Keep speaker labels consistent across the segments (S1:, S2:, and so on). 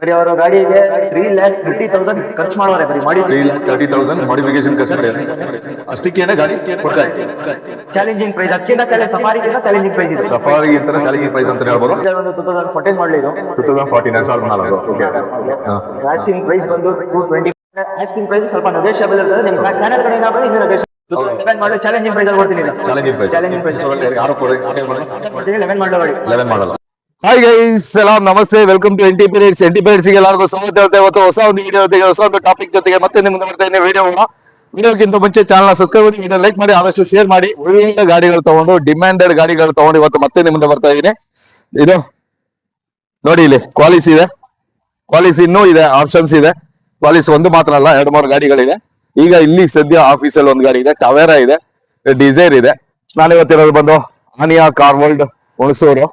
S1: ಬರೀ ಅವರ ಗಾಡಿಗೆ ತ್ರೀ ಲ್ಯಾಕ್ ಫಿಫ್ಟಿ ತೌಸಂಡ್ ಖರ್ಚು ಮಾಡೋರೆ ಬರೀ ಮಾಡಿ.
S2: Three lakh thirty thousand modification ಖರ್ಚು ಮಾಡಿದ್ದಾರೆ. ಅಷ್ಟಕ್ಕೇನೆ ಗಾಡಿ ಕೊಡ್ತಾ ಇದೆ.
S1: ಚಾಲೆಂಜಿಂಗ್ ಪ್ರೈಸ್ ಅದಕ್ಕಿಂತ ಚಾಲೆಂಜ್ ಸಫಾರಿಗಿಂತ ಚಾಲೆಂಜಿಂಗ್ ಪ್ರೈಸ್ ಇದೆ.
S2: ಸಫಾರಿ ತರ ಚಾಲೆಂಜಿಂಗ್ ಪ್ರೈಸ್ ಅಂತ ಹೇಳ್ಬೋದು.
S1: ಇದು ಒಂದು ಟೂ ತೌಸಂಡ್ ಫೋರ್ಟೀನ್ ಮಾಡಲಿದ್ದು
S2: ಟೂ ತೌಸಂಡ್ ಫಾರ್ಟೀನ್ ಎರಡ್ ಸಾವಿರದ ನಾಲ್ಕು.
S1: ಆಸ್ಕಿಂಗ್ ಪ್ರೈಸ್ ಬಂದು ಟೂ ಟ್ವೆಂಟಿ ಆಸ್ಕಿಂಗ್ ಪ್ರೈಸ್ ಸ್ವಲ್ಪ ನೆಗೋಷಿಯಬಲ್ ಇರ್ತದೆ. ನಿಮ್ಮ ಚಾನೆಲ್ ಕಡೆ ಬಂದು ಇನ್ನೂ ನೆಗೋಷಿಯಬಲ್ ಚಾಲೆಂಜಿಂಗ್ ಪ್ರೈಸ್ ಅಲ್ಲಿ ಕೊಡ್ತೀನಿ
S2: ಚಾಲೆಂಜಿಂಗ್ ಪ್ರೈಸ್
S1: ಚಾಲೆಂಜಿಂಗ್ ಪ್ರೈಸ್
S2: ಯಾರು
S1: ಕೊಡಿ ಲೆವೆನ್ ಮಾಡೋ. ಗಾಡಿ
S2: ಲೆವೆನ್ ಮಾಡಲ್ಲ. ಹಾಯ್ ಗೈಸ್ ಸಲಾಮ್ ನಮಸ್ತೆ. Welcome to empty periods empty periods ಎಲ್ಲರಿಗೂ ಸ್ವಾಗತ. ಇರುತ್ತೆ ಇವತ್ತು ಹೊಸ ಒಂದು ವಿಡಿಯೋ ಜೊತೆಗೆ, ಹೊಸ ಒಂದು ಟಾಪಿಕ್ ಜೊತೆಗೆ ಮತ್ತೆ ನಿಮ್ಮ ಮುಂದೆ ಬರ್ತಾ ಇದ್ದೀನಿ ವಿಡಿಯೋನ ವಿಡಿಯೋಕ್ಕಿಂತ ಮುಂಚೆ ಚಾನಲ್ ಸಬ್ಸ್ಕ್ರೈಬ್ ಮಾಡಿ ವಿಡಿಯೋ ಲೈಕ್ ಮಾಡಿ, ಆದಷ್ಟು ಶೇರ್ ಮಾಡಿ. ಒಳ್ಳೆ ಗಾಡಿಗಳು ತಗೊಂಡು ಡಿಮ್ಯಾಂಡೆಡ್ ಗಾಡಿಗಳು ತಗೊಂಡು ಇವತ್ತು ಮತ್ತೆ ನಿಮ್ಮ ಮುಂದೆ ಬರ್ತಾ ಇದ್ದೀನಿ. ಇದು ನೋಡಿ ಇಲ್ಲಿ ಕ್ವಾಲಿಸ್ ಇದೆ. ಕ್ವಾಲಿಸ್ ಇನ್ನೂ ಇದೆ ಆಪ್ಷನ್ಸ್ ಇದೆ. ಕ್ವಾಲಿಸ್ ಒಂದು ಮಾತ್ರ ಅಲ್ಲ, ಎರಡು ಮೂರು ಗಾಡಿಗಳಿದೆ. ಈಗ ಇಲ್ಲಿ ಸದ್ಯ ಆಫೀಸಲ್ಲಿ ಒಂದು ಗಾಡಿ ಇದೆ ಟವೆರಾ ಇದೆ ಡಿಸೈರ್ ಇದೆ. ನಾನು ಇವತ್ತಿರೋದು ಬಂದು Aniya car world Hunsur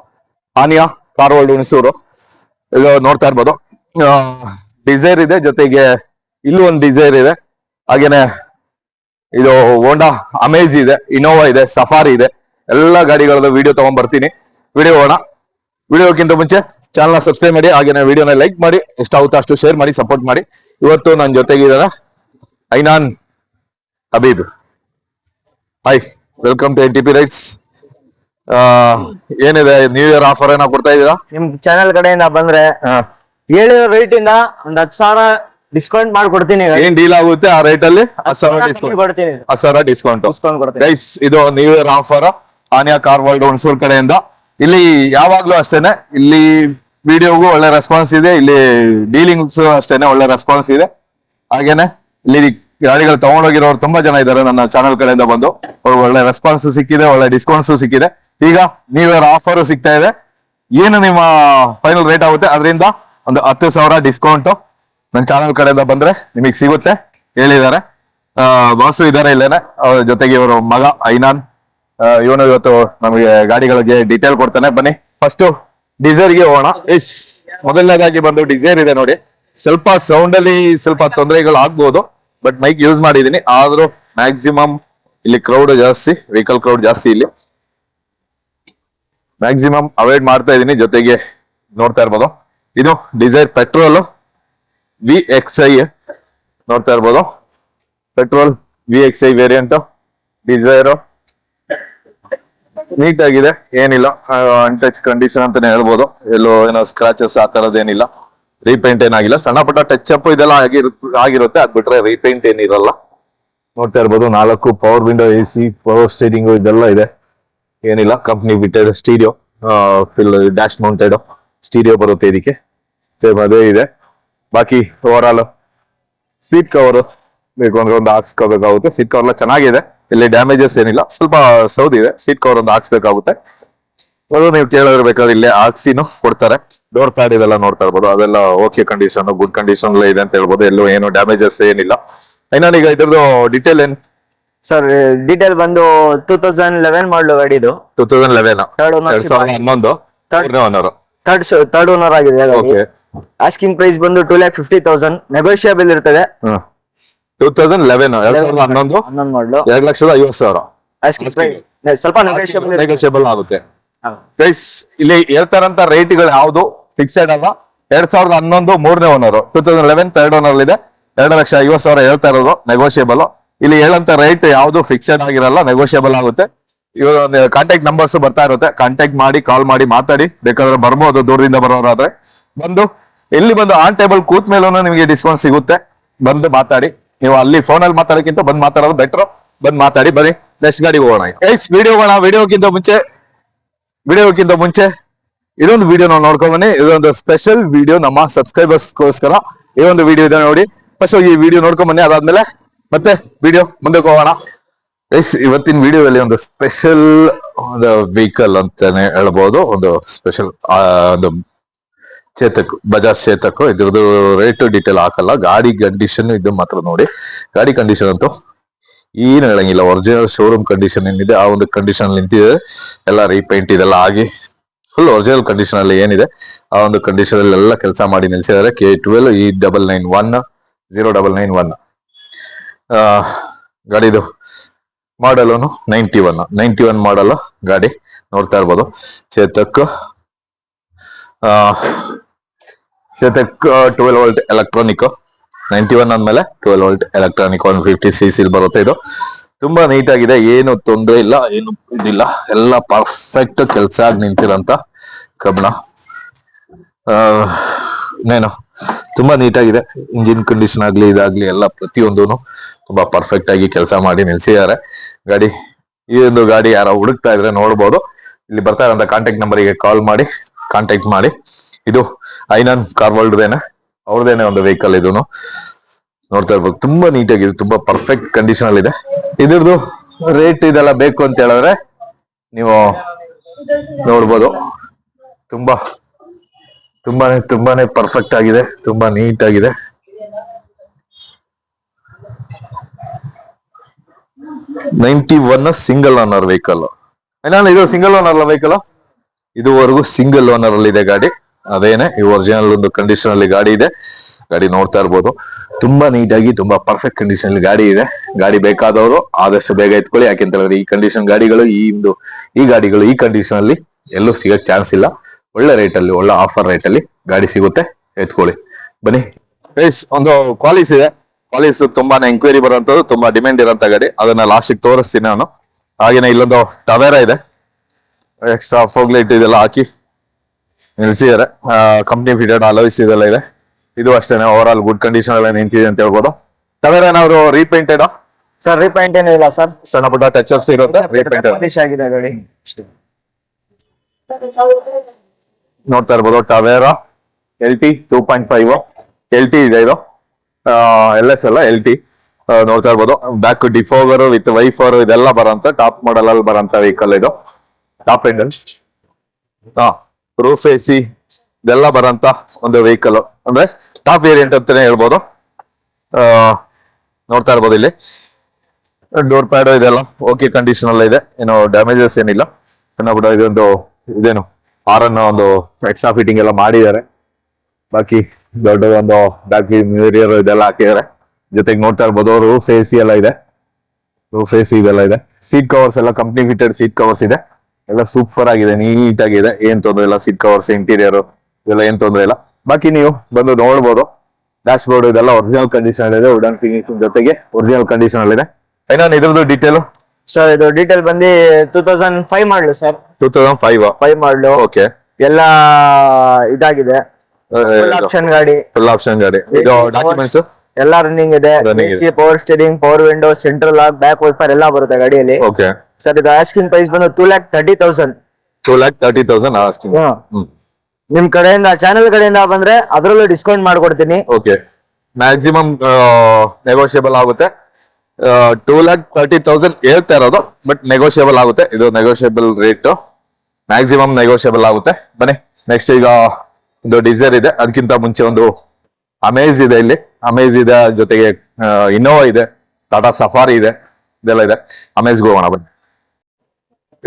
S2: Aniya car world Hunsur ಇದು ನೋಡ್ತಾ ಇರ್ಬೋದು. ಡಿಸೈರ್ ಇದೆ, ಜೊತೆಗೆ ಇಲ್ಲೂ ಒಂದು ಡಿಸೈರ್ ಇದೆ. ಹಾಗೇನೆ ಇದು ಹೋಂಡಾ ಅಮೇಜ್ ಇದೆ ಇನೋವಾ ಇದೆ ಸಫಾರಿ ಇದೆ. ಎಲ್ಲ ಗಾಡಿಗಳದ್ದು ವಿಡಿಯೋ ತಗೊಂಡ್ಬರ್ತೀನಿ ವಿಡಿಯೋ ಹೋಣ ವಿಡಿಯೋಕ್ಕಿಂತ ಮುಂಚೆ ಚಾನಲ್ನ ಸಬ್ಸ್ಕ್ರೈಬ್ ಮಾಡಿ, ಹಾಗೇನೆ ವಿಡಿಯೋನ ಲೈಕ್ ಮಾಡಿ ಎಷ್ಟಾಗುತ್ತೋ ಅಷ್ಟು ಶೇರ್ ಮಾಡಿ ಸಪೋರ್ಟ್ ಮಾಡಿ. ಇವತ್ತು ನನ್ನ ಜೊತೆಗಿದ್ದಾರೆ Ainan Habib hi welcome to N T P rights ಏನಿದೆ ನ್ಯೂ ಇಯರ್ ಆಫರ್ ಏನೋ ಕೊಡ್ತಾ ಇದೀರಾ
S1: ನಿಮ್ ಚಾನೆಲ್ ಕಡೆಯಿಂದ ಬಂದ್ರೆ ಹೇಳಿರೋ ರೇಟ್ ಇಂದ ಒಂದ್ ಹತ್ತು ಸಾವಿರ ಡಿಸ್ಕೌಂಟ್ ಮಾಡ್ಕೊಡ್ತೀನಿ.
S2: ಏನ್ ಡೀಲ್ ಆಗುತ್ತೆ ಆ ರೇಟ್ ಅಲ್ಲಿ? ಹತ್ತು ಸಾವಿರ ಡಿಸ್ಕೌಂಟ್
S1: ಕೊಡ್ತೀನಿ.
S2: ಹತ್ತು ಸಾವಿರ ಡಿಸ್ಕೌಂಟ್
S1: ಡಿಸ್ಕೌಂಟ್ ಕೊಡ್ತೀನಿ.
S2: ಗೈಸ್ ಇದು new year offer Aniya car world Hunsur ಕಡೆಯಿಂದ. ಇಲ್ಲಿ ಯಾವಾಗ್ಲೂ ಅಷ್ಟೇನೆ ಇಲ್ಲಿ ವಿಡಿಯೋಗೂ ಒಳ್ಳೆ ರೆಸ್ಪಾನ್ಸ್ ಇದೆ ಇಲ್ಲಿ ಡೀಲಿಂಗ್ಸ್ ಅಷ್ಟೇನೆ ಒಳ್ಳೆ ರೆಸ್ಪಾನ್ಸ್ ಇದೆ. ಹಾಗೇನೆ ಇಲ್ಲಿ ಗಾಡಿಗಳು ತಗೊಂಡೋಗಿರೋರು ತುಂಬಾ ಜನ ಇದ್ದಾರೆ ನನ್ನ ಚಾನಲ್ ಕಡೆಯಿಂದ ಬಂದು. ಒಳ್ಳೆ ರೆಸ್ಪಾನ್ಸ್ ಸಿಕ್ಕಿದೆ ಒಳ್ಳೆ ಡಿಸ್ಕೌಂಟ್ಸ್ ಸಿಕ್ಕಿದೆ. ಈಗ ನೀವೇನು ಆಫರ್ ಸಿಗ್ತಾ ಇದೆ. ಏನು ನಿಮ್ಮ ಫೈನಲ್ ರೇಟ್ ಆಗುತ್ತೆ? ಅದರಿಂದ ಒಂದು ಹತ್ತು ಸಾವಿರ ಡಿಸ್ಕೌಂಟು ನನ್ನ ಚಾನಲ್ ಕಡೆಯಿಂದ ಬಂದ್ರೆ ನಿಮಗೆ ಸಿಗುತ್ತೆ. ಹೇಳಿದ್ದಾರೆ. ಬಾಸು ಇದಾರೆ ಇಲ್ಲೇನೆ. ಅವ್ರ ಜೊತೆಗೆ ಇವರು ಮಗ ಐನಾನ್. ಇವನು ಇವತ್ತು ನಮಗೆ ಗಾಡಿಗಳಿಗೆ ಡೀಟೇಲ್ ಕೊಡ್ತಾನೆ. ಬನ್ನಿ. ಫಸ್ಟ್ ಡಿಸೈರ್ಗೆ ಹೋಗೋಣ. ಎಸ್ ಮೊದಲನೇದಾಗಿ ಬಂದು ಡಿಸೈರ್ ಇದೆ ನೋಡಿ. ಸ್ವಲ್ಪ ಸೌಂಡ್ ಅಲ್ಲಿ ಸ್ವಲ್ಪ ತೊಂದರೆಗಳು ಆಗ್ಬೋದು. ಬಟ್ ಮೈಕ್ ಯೂಸ್ ಮಾಡಿದ್ದೀನಿ ಆದರೂ ಮ್ಯಾಕ್ಸಿಮಮ್ ಇಲ್ಲಿ ಕ್ರೌಡ್ ಜಾಸ್ತಿ ವೆಹಿಕಲ್ ಕ್ರೌಡ್ ಜಾಸ್ತಿ ಇಲ್ಲಿ. ಮ್ಯಾಕ್ಸಿಮಮ್ ಅವಾಯ್ಡ್ ಮಾಡ್ತಾ ಇದ್ದೀನಿ ಜೊತೆಗೆ ನೋಡ್ತಾ ಇರ್ಬೋದು. ಇದು Dzire petrol V X I ನೋಡ್ತಾ ಇರ್ಬೋದು. Petrol V X I variant Dzire neat ಆಗಿದೆ ಏನಿಲ್ಲ ಅನ್ಟಚ್ ಕಂಡೀಷನ್ ಅಂತಾನೆ ಹೇಳ್ಬೋದು. ಎಲ್ಲೋ ಏನೋ ಸ್ಕ್ರಾಚಸ್ ಆ ತರದೇನಿಲ್ಲ ರೀಪೇಂಟ್ ಏನಾಗಿಲ್ಲ. ಸಣ್ಣ ಪುಟ್ಟ ಟಚ್ ಅಪ್ ಇದೆಲ್ಲ ಆಗಿರು ಆಗಿರುತ್ತೆ. ಅದ್ ಬಿಟ್ರೆ ರೀಪೇಂಟ್ ಏನಿರಲ್ಲ. ನೋಡ್ತಾ ಇರ್ಬೋದು, ನಾಲ್ಕು power window A C power steering ಇದೆಲ್ಲ ಇದೆ. ಏನಿಲ್ಲ company fitted stereo fill dash mounted stereo ಬರುತ್ತೆ ಇದಕ್ಕೆ. ಸೇಮ್ ಅದೇ ಇದೆ. ಬಾಕಿ ಓವರ್ ಆಲ್ ಸೀಟ್ ಕವರ್ ಬೇಕು ಅಂದ್ರೆ ಒಂದು ಹಾಕ್ಸ್ಕೋಬೇಕಾಗುತ್ತೆ. ಸೀಟ್ ಕವರ್ ಎಲ್ಲ ಚೆನ್ನಾಗಿದೆ. ಇಲ್ಲಿ ಡ್ಯಾಮೇಜಸ್ ಏನಿಲ್ಲ. ಸ್ವಲ್ಪ ಸೌದಿದೆ ಸೀಟ್ ಕವರ್ ಒಂದು ಹಾಕ್ಸ್ಬೇಕಾಗುತ್ತೆ. ಅದು ನೀವು ಕೇಳಿದ್ರೆ ಬೇಕಾದ್ರೆ ಇಲ್ಲೇ ಹಾಕ್ಸಿನೂ ಕೊಡ್ತಾರೆ. ಡೋರ್ ಪ್ಯಾಡ್ ಇದೆಲ್ಲ ನೋಡ್ತಾ ಇರ್ಬೋದು. ಅದೆಲ್ಲ ಓಕೆ ಕಂಡೀಷನ್ ಗುಡ್ ಕಂಡೀಷನ್ ಇದೆ ಅಂತ ಹೇಳ್ಬೋದು. ಎಲ್ಲೂ ಏನು ಡ್ಯಾಮೇಜಸ್ ಏನಿಲ್ಲ. ಈಗ ಇದ್ರದ್ದು ಡೀಟೇಲ್ ಏನ್?
S1: ಸರ್ ಡೀಟೇಲ್ ಬಂದು ಟೂ ತೌಸಂಡ್ ಲೆವೆನ್ ಮಾಡಲು ಗಾಡಿದು.
S2: Two thousand eleven
S1: Third ownership
S2: ಎರಡ್ ಸಾವಿರದ ಹನ್ನೊಂದು
S1: Third-
S2: ಮೂರನೇ ಓನರ್
S1: ಥರ್ಡ್ ಥರ್ಡ್ ಓನರ್ ಆಗಿದೆ ಗಾಡಿ.
S2: ಓಕೆ
S1: ಆಸ್ಕಿಂಗ್ ಪ್ರೈಸ್ ಬಂದು two lakh fifty thousand negotiable ಇರ್ತದೆ.
S2: ಟೂ ತೌಸಂಡ್ ಲೆವೆನ್ ಎರಡ್ ಸಾವಿರದ ಹನ್ನೊಂದು
S1: ಹನ್ನೊಂದು ಮಾಡಲು
S2: ಎರಡ್ ಲಕ್ಷದ ಐವತ್ತು ಸಾವಿರ.
S1: ಆಸ್ಕಿಂಗ್ ಪ್ರೈಸ್ ಸ್ವಲ್ಪ ನೆಗೋಷಿಯಬಲ್
S2: ನೆಗೋಷಿಯಬಲ್ ಆಗುತ್ತೆ. ಪ್ರೈಸ್ ಇಲ್ಲಿ ಹೇಳ್ತಾರಂತ ರೇಟ್ಗಳು ಯಾವುದು? ಫಿಕ್ಸೆಡ್ ಅಲ್ಲ ಎರಡ್ ಸಾವಿರದ ಹನ್ನೊಂದು ಮೂರನೇ owner two thousand eleven third owner ಇದೆ ಎರಡು ಲಕ್ಷ ಐವತ್ತು ಸಾವಿರ ಹೇಳ್ತಾ ಇರೋದು. ನೆಗೋಷಿಯಬಲ್ ಇಲ್ಲಿ ಹೇಳಂತ ರೇಟ್ ಯಾವ್ದು ಫಿಕ್ಸೆಡ್ ಆಗಿರಲ್ಲ ನೆಗೋಷಿಯಬಲ್ ಆಗುತ್ತೆ. ಇವಾಗ ಒಂದು ಕಾಂಟ್ಯಾಕ್ಟ್ ನಂಬರ್ಸ್ ಬರ್ತಾ ಇರುತ್ತೆ. ಕಾಂಟ್ಯಾಕ್ಟ್ ಮಾಡಿ ಕಾಲ್ ಮಾಡಿ, ಮಾತಾಡಿ. ಬೇಕಾದ್ರೆ ಬರ್ಬೋದು, ದೂರದಿಂದ ಬರೋರಾದ್ರೆ. ಬಂದು, ಇಲ್ಲಿ ಬಂದು ಆನ್ ಟೇಬಲ್ ಕೂತ್ ಮೇಲೂ ನಿಮಗೆ ಡಿಸ್ಕೌಂಟ್ ಸಿಗುತ್ತೆ. ಬಂದು ಮಾತಾಡಿ. ನೀವು ಅಲ್ಲಿ ಫೋನ್ ಅಲ್ಲಿ ಮಾತಾಡೋಕ್ಕಿಂತ ಬಂದ್ ಮಾತಾಡೋದು ಬೆಟರ್ ಬಂದ್ ಮಾತಾಡಿ ಬರೀ ನೆಕ್ಸ್ಟ್ ಗಾಡಿ ಹೋಗೋಣ ಗೈಸ್ ವಿಡಿಯೋ ಹೋಗೋಣ ವಿಡಿಯೋಕ್ಕಿಂತ ಮುಂಚೆ ವಿಡಿಯೋಕ್ಕಿಂತ ಮುಂಚೆ, ಇದೊಂದು ವಿಡಿಯೋ ನಾವು ನೋಡ್ಕೊಂಡ್ ಬನ್ನಿ. ಇದೊಂದು ಸ್ಪೆಷಲ್ ವಿಡಿಯೋ ನಮ್ಮ ಸಬ್ಸ್ಕ್ರೈಬರ್ಸ್ಗೋಸ್ಕರ ಈ ಒಂದು ವಿಡಿಯೋ ಇದೆ ನೋಡಿ. ಫಸ್ಟ್ ಈ ವಿಡಿಯೋ ನೋಡ್ಕೊಂಡ್ ಬನ್ನಿ. ಅದಾದ್ಮೇಲೆ ಮತ್ತೆ ವಿಡಿಯೋ ಮುಂದೆ ಹೋಗೋಣ. ಎಸ್ ಇವತ್ತಿನ ವಿಡಿಯೋದಲ್ಲಿ ಒಂದು ಸ್ಪೆಷಲ್ ಒಂದು ವೆಹಿಕಲ್ ಅಂತಾನೆ ಹೇಳ್ಬೋದು. ಒಂದು ಸ್ಪೆಷಲ್ ಒಂದು ಚೇತಕ್ ಬಜಾಜ್ ಚೇತಕ್ ಇದ್ರದ್ದು ರೇಟ್ ಡೀಟೇಲ್ ಹಾಕಲ್ಲ. ಗಾಡಿ ಕಂಡೀಷನ್ ಇದು ಮಾತ್ರ ನೋಡಿ. ಗಾಡಿ ಕಂಡೀಷನ್ ಅಂತೂ ಏನು ಹೇಳಂಗಿಲ್ಲ. ಒರಿಜಿನಲ್ ಶೋರೂಮ್ ಕಂಡೀಷನ್ ಏನಿದೆ, ಆ ಒಂದು ಕಂಡೀಷನ್ ನಿಂತಿದೆ. ಎಲ್ಲ ರೀಪೇಂಟ್ ಇದೆಲ್ಲ ಆಗಿ ಫುಲ್ ಒರಿಜಿನಲ್ ಕಂಡೀಷನ್ ಅಲ್ಲಿ ಏನಿದೆ, ಆ ಒಂದು ಕಂಡೀಷನ್ ಅಲ್ಲಿ ಎಲ್ಲ ಕೆಲಸ ಮಾಡಿ ನಿಲ್ಸಿದ್ದಾರೆ. K twelve E double nine one zero double nine one ಗಾಡಿದು model ninety one ninety one model ಗಾಡಿ ನೋಡ್ತಾ ಇರ್ಬೋದು. Chetak Chetak twelve volt electronic ninety one ಅಂದ್ಮೇಲೆ twelve volt electronic one fifty C ಸಿಲ್ ಬರುತ್ತೆ ಇದು. ತುಂಬಾ ನೀಟ್ ಆಗಿದೆ ಏನು ತೊಂದರೆ ಇಲ್ಲ ಏನು ಇದಿಲ್ಲ. ಎಲ್ಲ ಪರ್ಫೆಕ್ಟ್ ಕೆಲಸ ಆಗಿ ನಿಂತಿರಂತ ಆ, ಇನ್ನೇನು? ತುಂಬಾ ನೀಟಾಗಿದೆ. ಇಂಜಿನ್ ಕಂಡೀಷನ್ ಆಗ್ಲಿ, ಇದಾಗ್ಲಿ, ಎಲ್ಲ ಪ್ರತಿಯೊಂದು ತುಂಬಾ ಪರ್ಫೆಕ್ಟ್ ಆಗಿ ಕೆಲಸ ಮಾಡಿ ನಿಲ್ಸಿದ್ದಾರೆ. ಗಾಡಿ ಈ ಒಂದು ಗಾಡಿ ಯಾರೋ ಹುಡುಕ್ತಾ ಇದ್ರೆ ನೋಡ್ಬೋದು. ಇಲ್ಲಿ ಬರ್ತಾ ಇರೋಂಥ ಕಾಂಟ್ಯಾಕ್ಟ್ ನಂಬರಿಗೆ ಕಾಲ್ ಮಾಡಿ ಕಾಂಟ್ಯಾಕ್ಟ್ ಮಾಡಿ. ಇದು ಐನಾನ್ ಕಾರ್ ಅವ್ರದ್ದೇನೆ ಒಂದು ವೆಹಿಕಲ್ ಇದೂನು. ನೋಡ್ತಾ ಇರ್ಬೋದು. ತುಂಬಾ ನೀಟಾಗಿದೆ, ತುಂಬಾ ಪರ್ಫೆಕ್ಟ್ ಕಂಡೀಷನ್ ಅಲ್ಲಿ ಇದೆ. ಇದ್ರದ್ದು ರೇಟ್ ಇದೆಲ್ಲ ಬೇಕು ಅಂತ ಹೇಳಿದ್ರೆ ನೀವು ನೋಡ್ಬೋದು. ತುಂಬಾ ತುಂಬಾನೇ ತುಂಬಾನೇ ಪರ್ಫೆಕ್ಟ್ ಆಗಿದೆ, ತುಂಬಾ ನೀಟ್ ಆಗಿದೆ. Ninety one single owner vehicle ಏನಾದ್ರು ಇದು ಸಿಂಗಲ್ ಓನರ್ ವೆಹಿಕಲ್ ಇದುವರೆಗೂ ಸಿಂಗಲ್ ಓನರ್ ಅಲ್ಲಿ ಇದೆ ಗಾಡಿ. ಅದೇನೆ, ಈ ಒರಿಜಿನಲ್ ಒಂದು ಕಂಡೀಷನ್ ಅಲ್ಲಿ ಗಾಡಿ ಇದೆ. ಗಾಡಿ ನೋಡ್ತಾ ಇರ್ಬೋದು. ತುಂಬಾ ನೀಟಾಗಿ ತುಂಬಾ ಪರ್ಫೆಕ್ಟ್ ಕಂಡೀಷನ್ ಅಲ್ಲಿ ಗಾಡಿ ಇದೆ. ಗಾಡಿ ಬೇಕಾದವರು ಆದಷ್ಟು ಬೇಗ ಎತ್ಕೊಳ್ಳಿ. ಯಾಕೆಂತ ಹೇಳಿದ್ರೆ ಈ ಕಂಡೀಷನ್ ಗಾಡಿಗಳು, ಈ ಒಂದು, ಈ ಗಾಡಿಗಳು ಈ ಕಂಡೀಷನ್ ಅಲ್ಲಿ ಎಲ್ಲೂ ಸಿಗಕ್ ಚಾನ್ಸ್ ಇಲ್ಲ. ಒಳ್ಳೆ ರೇಟ್ ಅಲ್ಲಿ ಒಳ್ಳೆ ಆಫರ್ ರೇಟ್ ಅಲ್ಲಿ ಗಾಡಿ ಸಿಗುತ್ತೆ. ಎತ್ಕೊಳ್ಳಿ. ಬನ್ನಿ. ಗೈಸ್ ಒಂದು ಕ್ವಾಲಿಸ್ ಇದೆ. ಕ್ವಾಲಿಸ್ ತುಂಬಾನೇ ಎಂಕ್ವೈರಿ ಬರುವಂತದ್ದು ತುಂಬಾ ಡಿಮ್ಯಾಂಡ್ ಇರೋಂತ ಗಾಡಿ. ಅದನ್ನ ಲಾಸ್ಟ್ ತೋರಿಸ್ತೀನಿ ನಾನು. ಹಾಗೇನೆ ಇಲ್ಲೊಂದು ಟವೇರಾ ಇದೆ. ಎಕ್ಸ್ಟ್ರಾ ಫೋಗ್ಲೈಟ್ ಇದೆಲ್ಲ ಹಾಕಿ ನಿಲ್ಸಿದ್ದಾರೆ ಕಂಪ್ನಿ ಫಿಟೆಡ್ ಅಲೋಯ್ಸ್ ಇದೆಲ್ಲ ಇದೆ. ಇದು ಅಷ್ಟೇನೆ ಓವರ್ ಆಲ್ ಗುಡ್ ಕಂಡೀಷನ್ ಎಲ್ಲ ನಿಂತಿದೆ ಅಂತ ಹೇಳ್ಬೋದು. ಟವೇರಾ ಏನಾದ್ರು ರೀಪೇಂಟೆಡ್
S1: ಸರ್ ರೀಪೇಂಟ್ ಏನೂ ಇಲ್ಲ ಸರ್
S2: ಸಣ್ಣ ಪುಟ್ಟ ಟಚ್ ಅಪ್ಸ್ ಇರುತ್ತೆ ರೀಪೇಂಟೆಡ್
S1: ಆಗಿದೆ ಗಾಡಿ. ಅಷ್ಟೇ
S2: ನೋಡ್ತಾ ಇರ್ಬೋದು Tavera L T two point five L T ಇದೆ ಇದು. ಎಲ್ ಎಸ್ ಅಲ್ಲ ಎಲ್ ಟಿ ನೋಡ್ತಾ ಇರ್ಬೋದು. ಬ್ಯಾಕ್ ಡಿಫೋಗರ್ ವಿತ್ ವೈಫರ್ ಇದೆಲ್ಲ ಬರೋಂತ ಟಾಪ್ ಮಾಡೆಲ್ ಅಲ್ಲಿ ಬರೋಂತ ವೆಹಿಕಲ್ ಇದು. ಟಾಪ್ ಎಂಡ್ ಹಾ ರೂಫ್ ಎ ಸಿ ಇದೆಲ್ಲ ಬರೋಂತ ಒಂದು ವೆಹಿಕಲ್ ಅಂದ್ರೆ ಟಾಪ್ ವೇರಿಯಂಟ್ ಅಂತಾನೆ ಹೇಳ್ಬೋದು. ನೋಡ್ತಾ ಇರ್ಬೋದು ಇಲ್ಲಿ. ಡೋರ್ ಪ್ಯಾಡ್ ಇದೆಲ್ಲ ಓಕೆ ಕಂಡೀಷನ್ ಎಲ್ಲ ಇದೆ. ಏನೋ ಡ್ಯಾಮೇಜಸ್ ಏನಿಲ್ಲ. ಪುಟ್ಟ ಇದೊಂದು ಇದೇನು? ಆರನ್ನ ಒಂದು ಎಕ್ಸ್ಟ್ರಾ ಫಿಟ್ಟಿಂಗ್ ಎಲ್ಲ ಮಾಡಿದ್ದಾರೆ. ಬಾಕಿ ಒಂದು ಮ್ಯೂರಿಯರ್ ಇದೆಲ್ಲ ಹಾಕಿದ್ದಾರೆ. ಜೊತೆಗೆ ನೋಡ್ತಾ ಇರ್ಬೋದು ರೂಫ್ ಎ ಸಿ ಎಲ್ಲ ಇದೆ. ರೂಫ್ ಎ ಸಿ ಇದೆಲ್ಲ ಇದೆ. ಸೀಟ್ ಕವರ್ಸ್ ಎಲ್ಲ ಕಂಪ್ನಿ ಫಿಟೆಡ್ ಸೀಟ್ ಕವರ್ಸ್ ಇದೆ. ಎಲ್ಲ ಸೂಪರ್ ಆಗಿದೆ ನೀಟ್ ಆಗಿದೆ. ಏನ್ ತೊಂದ್ರೆ ಇಲ್ಲ ಸೀಟ್ ಕವರ್ಸ್ ಇಂಟೀರಿಯರ್ ಇದೆಲ್ಲ ಏನ್ ತೊಂದ್ರೆ ಇಲ್ಲ. ಬಾಕಿ ನೀವು ಬಂದು ನೋಡ್ಬೋದು. ಡ್ಯಾಶ್ ಬೋರ್ಡ್ ಇದೆಲ್ಲ ಒರಿಜಿನಲ್ ಕಂಡೀಷನ್ ಇದೆ ವುಡನ್ ಫಿನಿಶಿಂಗ್ ಜೊತೆಗೆ ಒರಿಜಿನಲ್ ಕಂಡೀಷನ್ ಅಲ್ಲಿ ಇದೆ. ಇದ್ರದ್ದು ಡೀಟೇಲ್
S1: ಸರ್ ಇದು ಡೀಟೇಲ್ ಬಂದು two thousand five model sir
S2: two thousand five
S1: five model.
S2: Okay
S1: ಎಲ್ಲ ಇದಾಗಿದೆ. ಆಪ್ಷನ್ ಗಾಡಿ.
S2: ಫುಲ್ ಆಪ್ಷನ್ ಗಾಡಿ. ಇದು ಡಾಕ್ಯುಮೆಂಟ್ಸ್
S1: ಎಲ್ಲ ರನ್ನಿಂಗ್ ಇದೆ. Power steering power window central lock back wiper ಎಲ್ಲ ಬರುತ್ತೆ ಗಾಡಿಯಲ್ಲಿ.
S2: ಓಕೆ
S1: ಸರ್ ಇದು ಆಸ್ಕಿಂಗ್ ಪ್ರೈಸ್ ಬಂದು two lakh thirty thousand
S2: two lakh thirty thousand asking
S1: ನಿಮ್ ಕಡೆಯಿಂದ ಚಾನೆಲ್ ಕಡೆಯಿಂದ ಬಂದ್ರೆ ಅದರಲ್ಲೂ ಡಿಸ್ಕೌಂಟ್ ಮಾಡ್ಕೊಡ್ತೀನಿ.
S2: ಓಕೆ ಮ್ಯಾಕ್ಸಿಮಮ್ ನೆಗೋಷಿಯಬಲ್ ಆಗುತ್ತೆ. ಟೂ ಲ್ಯಾಕ್ ತರ್ಟಿ ತೌಸಂಡ್ ಹೇಳ್ತಾ ಇರೋದು ಬಟ್ ನೆಗೋಷಿಯಬಲ್ ಆಗುತ್ತೆ. ಇದು ನೆಗೋಷಿಯಬಲ್ ರೇಟ್ ಮ್ಯಾಕ್ಸಿಮಮ್ ನೆಗೋಷಿಯಬಲ್ ಆಗುತ್ತೆ. ಬನ್ನಿ ನೆಕ್ಸ್ಟ್ ಈಗ ಒಂದು ಡಿಸೈರ್ ಇದೆ. ಅದಕ್ಕಿಂತ ಮುಂಚೆ ಒಂದು ಅಮೇಜ್ ಇದೆ ಇಲ್ಲಿ. ಅಮೇಜ್ ಇದೆ, ಜೊತೆಗೆ ಇನ್ನೋವಾ ಇದೆ ಟಾಟಾ ಸಫಾರಿ ಇದೆ, ಇದೆಲ್ಲ ಇದೆ. ಅಮೇಜ್ಗೆ ಹೋಗೋಣ ಬನ್ನಿ.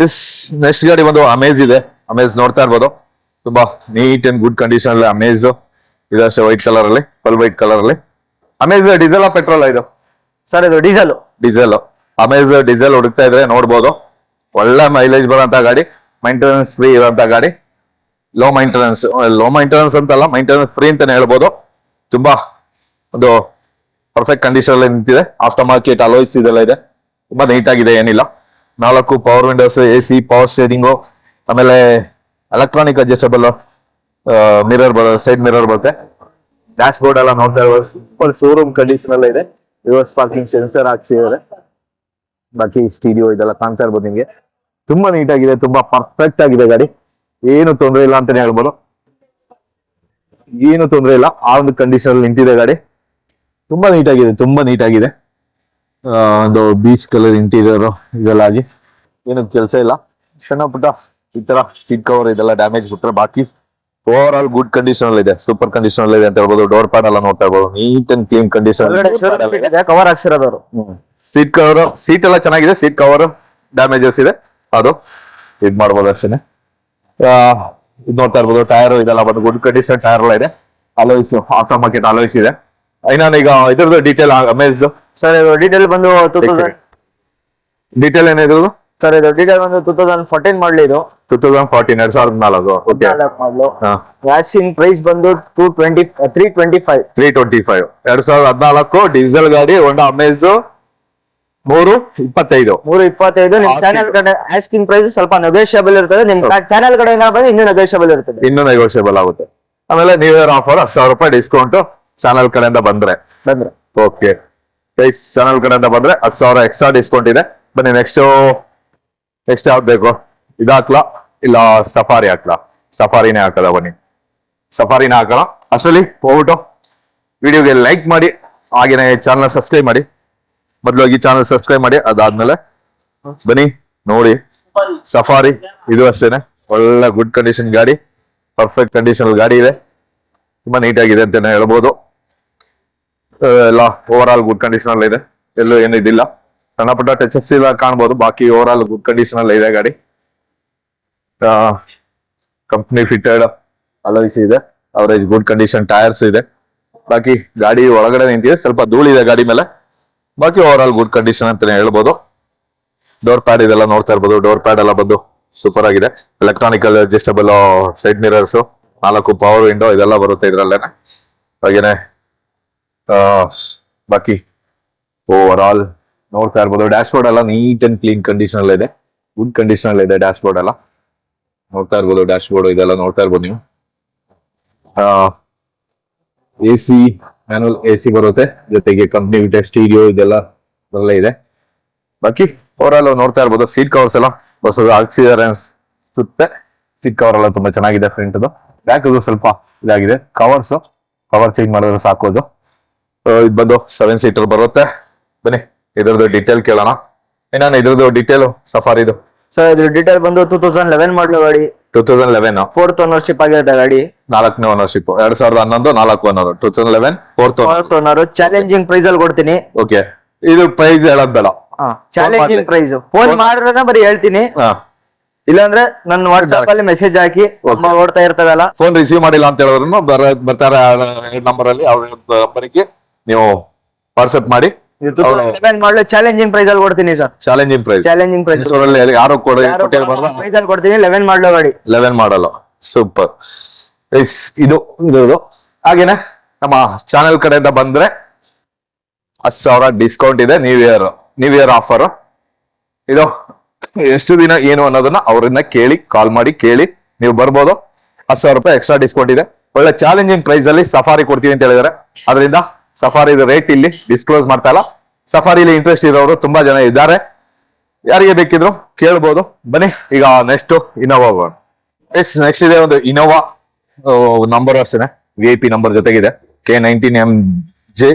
S2: ಇಸ್ ನೆಕ್ಸ್ಟ್ ಗಾಡಿ ಒಂದು ಅಮೇಜ್ ಇದೆ. ಅಮೇಜ್ ನೋಡ್ತಾ ಇರ್ಬೋದು. ತುಂಬಾ ನೀಟ್ ಅಂಡ್ ಗುಡ್ ಕಂಡೀಷನ್ ಅಲ್ಲಿ ಅಮೇಜ್ ಅಷ್ಟೇ ವೈಟ್ ಕಲರ್ ಅಲ್ಲಿ ಪಲ್ ವೈಟ್ ಕಲರ್ ಅಲ್ಲಿ. ಅಮೇಜ್ ಡೀಸೆಲ್ ಪೆಟ್ರೋಲ್ ಇದು?
S1: ಸರ್, ಇದು ಡೀಸೆಲ್.
S2: ಡೀಸೆಲ್. ಅಮೇಜ್ ಡೀಸೆಲ್ ಹುಡುಕ್ತಾ ಇದ್ರೆ ನೋಡ್ಬೋದು. ಒಳ್ಳೆ ಮೈಲೇಜ್ ಬರುವಂತ ಗಾಡಿ ಮೈಂಟೆನೆನ್ಸ್ ಫ್ರೀ ಇರೋಂತ ಗಾಡಿ. ಲೋ ಮೈಂಟೆನೆನ್ಸ್ ಲೋ ಮೈಂಟೆನೆನ್ಸ್ ಅಂತಲ್ಲ ಮೈಂಟೆನೆನ್ಸ್ ಫ್ರೀ ಅಂತಾನೆ ಹೇಳ್ಬೋದು. ತುಂಬಾ ಒಂದು ಪರ್ಫೆಕ್ಟ್ ಕಂಡೀಷನ್ ಅಲ್ಲಿ ನಿಂತಿದೆ. ಆಫ್ಟರ್ ಮಾರ್ಕೆಟ್ ಅಲೋಯ್ಸ್ ಇದೆಲ್ಲ ಇದೆ. ತುಂಬಾ ನೀಟ್ ಆಗಿದೆ, ಏನಿಲ್ಲ. ನಾಲ್ಕು power windows A C power steering ಆಮೇಲೆ electronic adjustable mirror side mirror ಬರುತ್ತೆ. ಡ್ಯಾಶ್ ಬೋರ್ಡ್ ಎಲ್ಲ ನೋಡ್ತಾ ಇರ್ಬೋದು. ಸೂಪರ್ ಶೋರೂಮ್ ಕಂಡೀಷನ್ ಎಲ್ಲ ಇದೆ. ರಿವರ್ಸ್ ಪಾರ್ಕಿಂಗ್ ಸೆನ್ಸರ್ ಹಾಕ್ಸಿದ್ದಾರೆ ಬಾಕಿ ಸ್ಟೀರಿಯೋ ಇದೆಲ್ಲ ಕಾಣ್ತಾ ಇರ್ಬೋದು ನಿಮ್ಗೆ. ತುಂಬಾ ನೀಟ್ ಆಗಿದೆ ತುಂಬಾ ಪರ್ಫೆಕ್ಟ್ ಆಗಿದೆ ಗಾಡಿ. ಏನು ತೊಂದರೆ ಇಲ್ಲ ಅಂತಾನೆ ಹೇಳ್ಬೋದು. ಏನು ತೊಂದರೆ ಇಲ್ಲ ಆ ಒಂದು ಕಂಡೀಷನ್ ಅಲ್ಲಿ ನಿಂತಿದೆ ಗಾಡಿ. ತುಂಬಾ ನೀಟ್ ಆಗಿದೆ ತುಂಬಾ ನೀಟ್ ಆಗಿದೆ. ಆ, ಒಂದು ಬೀಚ್ ಕಲರ್ ಇಂಟೀರಿಯರ್ ಇದೆಲ್ಲ ಆಗಿ. ಏನು ಕೆಲಸ ಇಲ್ಲ. ಸಣ್ಣ ಪುಟ್ಟ ಈ ತರ ಸೀಟ್ ಕವರ್ ಇದೆಲ್ಲ ಡ್ಯಾಮೇಜ್ ಬಿಟ್ರೆ ಬಾಕಿ. ಓವರ್ ಆಲ್ ಗುಡ್ ಕಂಡೀಷನ್ ಅಲ್ಲಿ ಇದೆ ಸೂಪರ್ ಕಂಡೀಷನ್ ಅಲ್ಲಿ ಇದೆ ಅಂತ ಹೇಳ್ಬೋದು ಡೋರ್ ಪ್ಯಾಡ್ ಎಲ್ಲ ನೋಡ್ತಾ ಇರ್ಬೋದು neat and clean condition
S1: cover ಹಾಕ್ಸಿರೋದವ್ರು
S2: seat cover seat ಎಲ್ಲ ಚೆನ್ನಾಗಿದೆ ಸೀಟ್ ಕವರ್ ಡ್ಯಾಮೇಜಸ್ ಇದೆ. ಅದು ಇದ್ ಮಾಡ್ಬೋದು ಅಷ್ಟೇ ಆ, ಇದ್ ನೋಡ್ತಾ ಇರ್ಬೋದು ಟೈರ್ ಇದೆಲ್ಲ ಬಂದು ಗುಡ್ ಕಂಡೀಷನ್ ಟೈರ್ ಎಲ್ಲ ಇದೆ. ಅಲೋಯ್ಸ್ ಆಫ್ಟರ್ ಮಾರ್ಕೆಟ್ ಅಲೋಯ್ಸ್ ಇದೆ. ಇನ್ನೊಂದು ಈಗ ಇದ್ರದ್ದು ಡೀಟೇಲ್ ಅಮೇಜ್
S1: ಸರ್ ಡೀಟೇಲ್ ಬಂದು ಟೂ ತೌಸಂಡ್
S2: ಡೀಟೇಲ್ ಏನಿದ್ರು
S1: ಸರ್ ಇದು ಡೀಟೇಲ್ ಬಂದು ಟೂ ತೌಸಂಡ್ ಫೋರ್ಟೀನ್ ಮಾಡಲಿ ಇದು.
S2: ಟೂ ತೌಸಂಡ್ ಫಾರ್ಟೀನ್ ಎರಡ್ ಸಾವಿರದ ನಾಲ್ಕು. ಓಕೆ
S1: ಮಾಡಲು
S2: ಹಾ.
S1: ಪ್ರೈಸ್ ಬಂದು two twenty three twenty five
S2: three twenty five ಎರಡ್ ಸಾವಿರದ ಹದಿನಾಲ್ಕು ಡೀಸೆಲ್ ಗಾಡಿ ಒಂಡ ಅಮೇಜ್ ಮೂರು ಇಪ್ಪತ್ತೈದು.
S1: ಮೂರು ಇಪ್ಪತ್ತೈದು. ನಿಮ್
S2: Asking-
S1: ಚಾನೆಲ್ ಕಡೆ ಆಸ್ಕಿಂಗ್ ಪ್ರೈಸ್ ಸ್ವಲ್ಪ ನೆಗೋಷಿಯಬಲ್ ಇರ್ತದೆ. ನಿಮ್ ಚಾನೆಲ್ ಕಡೆಯಿಂದ ಬಂದ್ರೆ ಇನ್ನೂ ನೆಗೋಷಿಯಬಲ್ ಇರ್ತದೆ.
S2: ಇನ್ನೂ ನೆಗೋಷಿಯಬಲ್ ಆಗುತ್ತೆ. ಆಮೇಲೆ ನ್ಯೂ ಇಯರ್ ಆಫರ್ ಹತ್ತು ಸಾವಿರ ರೂಪಾಯಿ ಡಿಸ್ಕೌಂಟ್ ಚಾನಲ್ ಕಡೆಯಿಂದ ಬಂದ್ರೆ.
S1: ಬಂದ್ರೆ.
S2: ಓಕೆ ಗೈಸ್ ಚಾನಲ್ ಕಡೆಯಿಂದ ಬಂದ್ರೆ ಹತ್ತು ಸಾವಿರ ಎಕ್ಸ್ಟ್ರಾ ಡಿಸ್ಕೌಂಟ್ ಇದೆ. ಬನ್ನಿ ನೆಕ್ಸ್ಟ್ ನೆಕ್ಸ್ಟ್ ಯಾವ್ದು ಬೇಕು? ಇದು ಹಾಕ್ಲಾ? ಇಲ್ಲ, ಸಫಾರಿ ಹಾಕ್ಲಾ? ಸಫಾರಿನೇ ಹಾಕದ ಬನ್ನಿ. ಸಫಾರಿನ ಹಾಕೋಣ. ಅಷ್ಟರಲ್ಲಿ ಹೋಗ್ಬಿಟ್ಟು ವಿಡಿಯೋಗೆ ಲೈಕ್ ಮಾಡಿ, ಹಾಗೇನೆ ಚಾನಲ್ ಸಬ್ಸ್ಕ್ರೈಬ್ ಮಾಡಿ. ಮೊದಲು ಹೋಗಿ ಚಾನಲ್ ಸಬ್ಸ್ಕ್ರೈಬ್ ಮಾಡಿ, ಅದಾದ್ಮೇಲೆ ಬನ್ನಿ, ನೋಡಿ. ಸಫಾರಿ, ಇದು ಅಷ್ಟೇನೆ. ಒಳ್ಳೆ ಗುಡ್ ಕಂಡೀಷನ್ ಗಾಡಿ ಪರ್ಫೆಕ್ಟ್ ಕಂಡೀಷನ್ ಗಾಡಿ ಇದೆ. ತುಂಬಾ ನೀಟಾಗಿದೆ ಅಂತಾನೆ ಹೇಳ್ಬೋದು. ಎಲ್ಲ ಓವರ್ ಆಲ್ ಗುಡ್ ಕಂಡೀಷನ್ ಅಲ್ಲಿ ಇದೆ ಎಲ್ಲೂ ಏನು ಇದಿಲ್ಲ ಸಣ್ಣ ಪುಟ್ಟ ಟಚಸ್ ಇಲ್ಲ ಕಾಣ್ಬೋದು. ಬಾಕಿ ಓವರ್ ಆಲ್ ಗುಡ್ ಕಂಡೀಷನ್ ಅಲ್ಲಿ ಇದೆ ಗಾಡಿ. ಕಂಪ್ನಿ ಫಿಟೆಡ್ ಅಲೈಸ್ ಇದೆ. ಅವರೇಜ್ ಗುಡ್ ಕಂಡೀಷನ್ ಟೈರ್ಸ್ ಇದೆ. ಬಾಕಿ ಗಾಡಿ ಒಳಗಡೆ ನಿಂತಿದೆ. ಸ್ವಲ್ಪ ಧೂಳಿದೆ ಗಾಡಿ ಮೇಲೆ. ಬಾಕಿ ಓವರ್ ಆಲ್ ಗುಡ್ ಕಂಡೀಷನ್ ಅಂತಾನೆ ಹೇಳ್ಬೋದು. ಡೋರ್ ಪ್ಯಾಡ್ ಇದೆಲ್ಲ ನೋಡ್ತಾ ಇರ್ಬೋದು. ಡೋರ್ ಪ್ಯಾಡ್ ಎಲ್ಲ ಬಂದು ಸೂಪರ್ ಆಗಿದೆ. ಎಲೆಕ್ಟ್ರಾನಿಕಲ್ ಅಡ್ಜಸ್ಟಬಲ್ ಸೈಡ್ ಮಿರರ್ಸ್ ನಾಲ್ಕು ಪವರ್ ವಿಂಡೋ ಇದೆಲ್ಲ ಬರುತ್ತೆ ಇದ್ರಲ್ಲೇನೆ. ಹಾಗೇನೆ ಬಾಕಿ ಓವರ್ ಆಲ್ ನೋಡ್ತಾ ಇರ್ಬೋದು. ಡ್ಯಾಶ್ ಬೋರ್ಡ್ ಎಲ್ಲ ನೀಟ್ ಅಂಡ್ ಕ್ಲೀನ್ ಕಂಡೀಷನ್ ಅಲ್ಲಿ ಇದೆ. ಗುಡ್ ಕಂಡೀಷನ್ ಅಲ್ಲಿ ಇದೆ ಡ್ಯಾಶ್ ಬೋರ್ಡ್ ಎಲ್ಲ. ನೋಡ್ತಾ ಇರ್ಬೋದು ಡ್ಯಾಶ್ ಬೋರ್ಡ್ ಇದೆಲ್ಲ ನೋಡ್ತಾ ಇರ್ಬೋದು ನೀವು. A C manual A C ಬರುತ್ತೆ. ಜೊತೆಗೆ ಕಂಪ್ನಿ ವಿಟ ಸ್ಟೀರಿಯೋ ಇದೆಲ್ಲ ಅದರಲ್ಲೇ ಇದೆ. ಬಾಕಿ ಓವರ್ ಆಲ್ ನೋಡ್ತಾ ಇರ್ಬೋದು. ಸೀಟ್ ಕವರ್ಸ್ ಎಲ್ಲ ಹೊಸದು ಹಾಕ್ಸಿದಾರೆ ಅನ್ಸುತ್ತೆ. ಸೀಟ್ ಕವರ್ ಎಲ್ಲ ತುಂಬಾ ಚೆನ್ನಾಗಿದೆ ಫ್ರಂಟ್ ಬ್ಯಾಕ್ ಅದು ಸ್ವಲ್ಪ ಇದಾಗಿದೆ. ಕವರ್ಸ್ ಕವರ್ ಚೇಂಜ್ ಮಾಡಿದ್ರೆ ಸಾಕೋದು ಇದು ಬಂದು ಸೆವೆನ್ ಸೀಟರ್ ಬರುತ್ತೆ. ಬನ್ನಿ. ಇದ್ರದ್ದು ಡೀಟೇಲ್ ಕೇಳೋಣ. ಏನಾನ ಇದ್ರದ್ದು ಡೀಟೇಲ್ ಸಫಾರಿದು
S1: ಸರ್ ಇದ್ರ ಡೀಟೇಲ್ ಬಂದು ಟೂ ತೌಸಂಡ್ ಲೆವೆನ್ ಮಾಡಲು ಗಾಡಿ.
S2: Two thousand eleven
S1: fourth ownership ಆಗಿರುತ್ತೆ ಗಾಡಿ.
S2: ನಾಲ್ಕನೇ ಓನರ್ಶಿಪ್ ಎರಡ್ ಸಾವಿರದ ಹನ್ನೊಂದು ನಾಲ್ಕು owner two thousand eleven fourth
S1: fourth owner challenging price ಅಲ್ಲಿ ಕೊಡ್ತೀನಿ.
S2: ಓಕೆ ಇದು ಪ್ರೈಸ್ ಹೇಳೋದ್ ಬೇಡ.
S1: ಚಾಲೆಂಜಿಂಗ್. ಪ್ರೈಸ್ ಫೋನ್ ಮಾಡಿದ್ರೆ ಬರೀ ಹೇಳ್ತೀನಿ. ಇಲ್ಲಾಂದ್ರೆ ನನ್ನ ವಾಟ್ಸ್ಆಪ್ ಅಲ್ಲಿ ಮೆಸೇಜ್ ಹಾಕಿ ಓಡ್ತಾ ಇರ್ತದಲ್ಲ
S2: ಫೋನ್ ರಿಸೀವ್ ಮಾಡಿಲ್ಲ ಅಂತ ಹೇಳಿದ್ರು ಬರ ಬರ್ತಾರೆ ನಂಬರ್ ಅಲ್ಲಿ ಅವ್ರ ನಂಬರ್ಗೆ ನೀವು ವಾಟ್ಸ್ಆಪ್ ಮಾಡಿ.
S1: ಮಾಡಲು ಚಾಲೆಂಜಿಂಗ್ ಪ್ರೈಸ್ ಅಲ್ಲಿ ಕೊಡ್ತೀನಿ sir.
S2: Challenging price
S1: challenging price
S2: ಯಾರು ಕೊಡಿ
S1: ಪ್ರೈಸ್ ಅಲ್ಲಿ ಕೊಡ್ತೀನಿ ಲೆವೆನ್ ಮಾಡಲು ಗಾಡಿ
S2: ಲೆವೆನ್ ಮಾಡಲು ಸೂಪರ್ ಇದು ಇದು ಹಾಗೇನೆ ನಮ್ಮ ಚಾನೆಲ್ ಕಡೆಯಿಂದ ಬಂದ್ರೆ ಹತ್ತು ಸಾವಿರ ಡಿಸ್ಕೌಂಟ್ ಇದೆ new year new year offer ಇದು ಎಷ್ಟು ದಿನ ಏನು ಅನ್ನೋದನ್ನ ಅವರನ್ನ ಕೇಳಿ ಕಾಲ್ ಮಾಡಿ ಕೇಳಿ ನೀವು ಬರ್ಬೋದು. ಹತ್ತು ಸಾವಿರ ರೂಪಾಯಿ ಎಕ್ಸ್ಟ್ರಾ ಡಿಸ್ಕೌಂಟ್ ಇದೆ. ಒಳ್ಳೆ ಚಾಲೆಂಜಿಂಗ್ ಪ್ರೈಸ್ ಅಲ್ಲಿ ಸಫಾರಿ ಕೊಡ್ತೀನಿ ಅಂತ ಹೇಳಿದಾರೆ ಅದರಿಂದ ಸಫಾರಿ ರೇಟ್ ಇಲ್ಲಿ ಡಿಸ್ಕ್ಲೋಸ್ ಮಾಡ್ತಾ ಇಲ್ಲ. ಸಫಾರಿಲಿ ಇಂಟ್ರೆಸ್ಟ್ ಇರೋರು ತುಂಬಾ ಜನ ಇದ್ದಾರೆ. ಯಾರಿಗೆ ಬೇಕಿದ್ರು ಕೇಳ್ಬೋದು. ಬನ್ನಿ, ಈಗ ನೆಕ್ಸ್ಟ್ ಇನೋವಾ ಎಸ್ ನೆಕ್ಸ್ಟ್ ಇದೆ ಒಂದು ಇನೋವಾ ನಂಬರ್ ಅಷ್ಟೇ V I P number ಜೊತೆಗಿದೆ. K nineteen M J